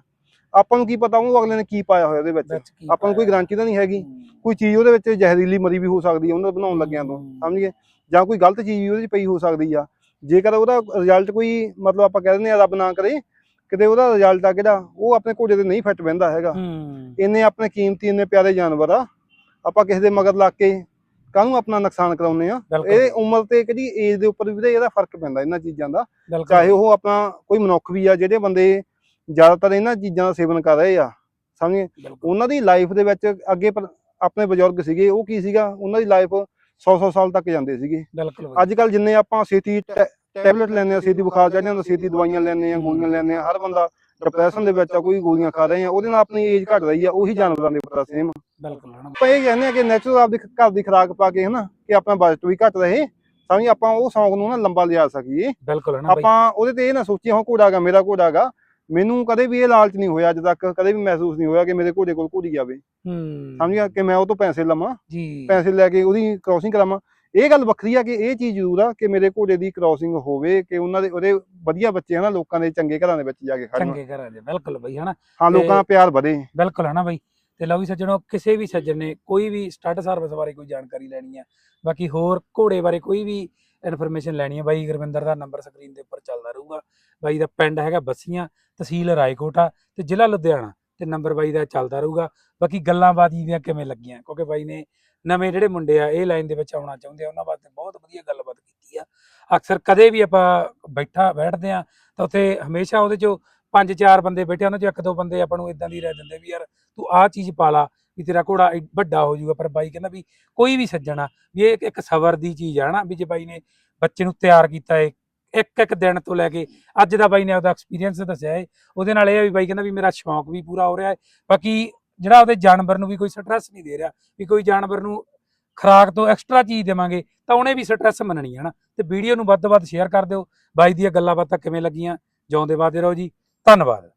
ਆਪਾਂ ਨੂੰ ਕੀ ਪਤਾ ਉਹ ਅਗਲੇ ਨੇ ਕੀ ਪਾਇਆ ਹੋਇਆ ਉਹਦੇ ਵਿੱਚ। ਆਪਾਂ ਨੂੰ ਕੋਈ? ਗਾਰੰਟੀ ਤਾਂ ਨਹੀਂ ਹੈਗੀ। ਕੋਈ ਚੀਜ਼ ਉਹਦੇ ਵਿੱਚ ਜ਼ਹਿਰੀਲੀ ਮਰੀ ਵੀ ਹੋ ਸਕਦੀ ਹੈ ਉਹਨਾਂ ਬਣਾਉਣ ਲੱਗਿਆਂ ਤੋਂ। ਸਮਝ? ਗਏ ਜਾਂ ਕੋਈ ਗਲਤ ਚੀਜ਼ ਵੀ ਉਹਦੇ 'ਚ ਪਈ ਹੋ ਸਕਦੀ ਆ। ਜੇਕਰ ਉਹਦਾ ਰਿਜ਼ਲਟ ਕੋਈ ਮਤਲਬ ਆਪਾਂ ਕਹਿ ਦਿੰਦੇ ਆ ਰੱਬ ਨਾ ਕਰੇ ਕਿਤੇ ਉਹਦਾ ਰਿਜ਼ਲਟ ਆ ਕਿਹੜਾ ਉਹ ਆਪਣੇ ਘੋੜੇ ਤੇ ਨਹੀਂ ਫਿੱਟ ਬਹਿੰਦਾ ਹੈਗਾ। ਇੰਨੇ ਆਪਣੇ ਕੀਮਤੀ ਇੰਨੇ ਪਿਆਰੇ ਜਾਨਵਰ ਆ ਆਪਾਂ ਕਿਸੇ ਦੇ ਮਗਰ ਲੱਗ ਕੇ ਕਾਹਨੂੰ ਆਪਣਾ ਨੁਕਸਾਨ ਕਰਾਉਂਦੇ ਆ? ਇਹ ਉਮਰ ਤੇ ਕਿਹੜੀ ਏਜ ਦੇ ਉੱਪਰ ਵੀ ਇਹਦਾ ਫ਼ਰਕ ਪੈਂਦਾ ਇਹਨਾਂ ਚੀਜ਼ਾਂ ਦਾ। ਚਾਹੇ ਉਹ ਆਪਣਾ ਕੋਈ ਮਨੁੱਖ ਵੀ ਆ ਜਿਹੜੇ ਬੰਦੇ ਜ਼ਿਆਦਾਤਰ ਇਹਨਾਂ ਚੀਜ਼ਾਂ ਦਾ ਸੇਵਨ ਕਰ ਰਹੇ ਆ ਸਮਝੇ? ਉਹਨਾਂ ਦੀ ਲਾਈਫ ਦੇ ਵਿੱਚ ਅੱਗੇ ਆਪਣੇ ਬਜ਼ੁਰਗ ਸੀਗੇ ਉਹ ਕੀ ਸੀਗਾ? ਉਹਨਾਂ ਦੀ ਲਾਈਫ 100-100 ਸਾਲ ਤੱਕ ਜਾਂਦੇ ਸੀਗੇ। ਬਿਲਕੁਲ ਬਈ, ਅੱਜ ਕੱਲ ਜਿੰਨੇ ਆਪਾਂ ਛੇਤੀ ਟੈਬਲੇਟ ਲੈਂਦੇ ਆ ਛੇਤੀ ਬੁਖਾਰ ਚੜ੍ਹ ਜਾਂਦਾ ਛੇਤੀ ਦਵਾਈਆਂ ਲੈਂਦੇ ਆ ਗੋਲੀਆਂ ਲੈਂਦੇ ਆ ਹਰ ਬੰਦਾ ਡਿਪਰੈਸ਼ਨ ਦੇ ਵਿੱਚ ਆ ਕੋਈ ਗੋਲੀਆਂ ਖਾ ਰਹੇ ਆ ਉਹਦੇ ਨਾਲ ਆਪਣੀ ਏਜ ਘਟ ਰਹੀ ਆ ਉਹੀ ਜਾਨਵਰਾਂ ਦੇ ਉੱਪਰ ਸੇਮ ਬਿਲਕੁਲ ਹਨਾ। ਆਪਾਂ ਇਹ ਕਹਿੰਦੇ ਆ ਕਿ ਨੈਚੁਰਲ ਆਪਦੀ ਘਰ ਦੀ ਖੁਰਾਕ ਪਾ ਕੇ ਹਨਾ ਕਿ ਆਪਣਾ ਬਜਟ ਵੀ ਘਟ ਰਹੇ ਸਮਝ ਆਪਾਂ ਉਹ ਸ਼ੌਂਕ ਨੂੰ ਨਾ ਲੰਬਾ ਲਿਜਾ ਸਕੀਏ। ਬਿਲਕੁਲ ਹਨਾ ਬਈ ਆਪਾਂ ਉਹਦੇ ਤੇ ਇਹ ਨਾ ਸੋਚੀਏ ਹਾਂ ਘੋੜਾ ਗਾ ਮੇਰਾ ਘੋੜਾ ਗਾ ਮੈਨੂੰ ਕਦੇ ਵੀ ਇਹ ਲਾਲਚ ਨਹੀਂ ਹੋਇਆ ਅੱਜ ਤੱਕ ਕਦੇ ਵੀ ਮਹਿਸੂਸ ਨਹੀਂ ਹੋਇਆ ਕਿ ਮੇਰੇ ਘੋੜੇ ਕੋਲ ਘੋੜੀ ਜਾਵੇ ਹੂੰ। ਸਮਝ ਗਿਆ ਕਿ ਮੈਂ ਉਹ ਤੋਂ ਪੈਸੇ ਲਵਾਂ? ਜੀ। ਪੈਸੇ ਲੈ ਕੇ ਉਹਦੀ ਕ੍ਰਾਸਿੰਗ ਕਰਾਵਾਂ? ਇਹ ਗੱਲ ਵੱਖਰੀ ਆ ਕਿ ਇਹ ਚੀਜ਼ ਜ਼ਰੂਰ ਆ ਕਿ ਮੇਰੇ ਘੋੜੇ ਦੀ ਕ੍ਰਾਸਿੰਗ ਹੋਵੇ ਕਿ ਉਹਨਾਂ ਦੇ ਉਹਦੇ ਵਧੀਆ ਬੱਚੇ ਹਨਾ ਲੋਕਾਂ ਦੇ ਚੰਗੇ ਘਰਾਂ ਦੇ ਵਿੱਚ ਜਾ ਕੇ ਖੜਨ। ਚੰਗੇ ਘਰਾਂ ਦੇ ਬਿਲਕੁਲ ਬਈ ਹਨਾ? ਹਾਂ ਲੋਕਾਂ ਦਾ ਪਿਆਰ ਵਧੇ। ਬਿਲਕੁਲ ਹਨਾ ਬਈ। ਤੇ ਲਓ ਵੀ ਸੱਜਣੋ ਕਿਸੇ ਵੀ ਸੱਜਣ ਨੇ ਕੋਈ ਵੀ ਸਟੱਡ ਸਰਵਿਸ ਬਾਰੇ ਕੋਈ ਜਾਣਕਾਰੀ ਲੈਣੀ ਹੈ ਬਾਕੀ ਹੋਰ ਘੋੜੇ ਬਾਰੇ ਕੋਈ ਵੀ ਇਨਫੋਰਮੇਸ਼ਨ ਲੈਣੀ ਹੈ। ਬਾਈ ਗੁਰਵਿੰਦਰ ਦਾ ਨੰਬਰ ਸਕਰੀਨ ਦੇ ਉੱਪਰ ਚੱਲਦਾ ਰਹੂਗਾ। ਬਾਈ ਦਾ ਪਿੰਡ ਹੈਗਾ ਬੱਸੀਆਂ, ਤਹਿਸੀਲ ਰਾਏਕੋਟ ਤੇ ਜ਼ਿਲ੍ਹਾ ਲੁਧਿਆਣਾ ਤੇ ਨੰਬਰ ਬਾਈ ਦਾ ਚੱਲਦਾ ਰਹੂਗਾ। ਬਾਕੀ ਗੱਲਾਂ ਬਾਤੀ ਦੀਆਂ ਕਿਵੇਂ ਲੱਗੀਆਂ? ਕਿਉਂਕਿ ਬਾਈ ਨੇ ਨਵੇਂ ਜਿਹੜੇ ਮੁੰਡੇ ਆ, ਇਹ ਲਾਈਨ ਦੇ ਵਿੱਚ ਆਉਣਾ ਚਾਹੁੰਦੇ ਆ, ਉਹਨਾਂ ਵਾਸਤੇ ਬਹੁਤ ਵਧੀਆ ਗੱਲਬਾਤ ਕੀਤੀ ਆ। ਅਕਸਰ ਕਦੇ ਵੀ ਆਪਾਂ ਬੈਠਾ, ਬੈਠਦੇ ਆ, ਤਾਂ ਉੱਥੇ ਹਮੇਸ਼ਾ ਉਹਦੇ ਚੋਂ ਪੰਜ ਚਾਰ ਬੰਦੇ ਬੈਠੇ ਉਹਨਾਂ ਚੋਂ ਇੱਕ ਦੋ ਬੰਦੇ ਆਪਾਂ ਨੂੰ ਇਦਾਂ ਦੀ ਰਹਿ ਦਿੰਦੇ ਵੀ, ਯਾਰ ਤੂੰ ਆਹ ਚੀਜ਼ ਪਾ ਲਾ ਵੀ ਤੇਰਾ ਘੋੜਾ ਵੱਡਾ ਹੋ ਜਾਊਗਾ, ਪਰ ਬਾਈ ਕਹਿੰਦਾ ਵੀ ਕੋਈ ਵੀ ਸੱਜਣਾ ਵੀ ਇਹ ਇੱਕ- ਇੱਕ ਸਬਰ ਦੀ ਚੀਜ਼ ਆ ਨਾ, ਵੀ ਜੇ ਬਾਈ ਨੇ ਬੱਚੇ ਨੂੰ ਤਿਆਰ ਕੀਤਾ ਏ, ਇੱਕ ਇੱਕ ਦਿਨ ਤੋਂ ਲੈ ਕੇ ਅੱਜ ਦਾ ਬਾਈ ਨੇ ਆਪਦਾ ਐਕਸਪੀਰੀਅੰਸ ਦੱਸਿਆ ਏ, ਉਹਦੇ ਨਾਲ ਇਹ ਆ ਵੀ ਬਾਈ ਕਹਿੰਦਾ ਵੀ ਮੇਰਾ ਸ਼ੌਂਕ ਵੀ ਪੂਰਾ ਹੋ ਰਿਹਾ ਹੈ ਬਾਕੀ ਜਿਹੜਾ ਉਹਦੇ ਜਾਨਵਰ ਨੂੰ ਵੀ ਕੋਈ ਸਟ੍ਰੈਸ ਨਹੀਂ ਦੇ ਰਿਹਾ, ਵੀ ਕੋਈ ਜਾਨਵਰ ਨੂੰ ਖਰਾਕ ਤੋਂ ਐਕਸਟਰਾ ਚੀਜ਼ ਦੇਵਾਂਗੇ, ਤਾਂ ਉਹਨੇ ਵੀ ਸਟ੍ਰੈਸ ਮੰਨਣੀ ਹੈ ਨਾ, ਤੇ ਵੀਡੀਓ ਨੂੰ ਵੱਧ ਤੋਂ ਵੱਧ ਸ਼ੇਅਰ ਕਰ ਦਿਓ, ਬਾਈ ਦੀਆਂ ਗੱਲਾਂ ਬਾਤਾਂ ਕਿਵੇਂ ਲੱਗੀਆਂ, ਜਿਉਂਦੇ ਵਾਦੇ ਰਹੋ ਜੀ, ਧੰਨਵਾਦ।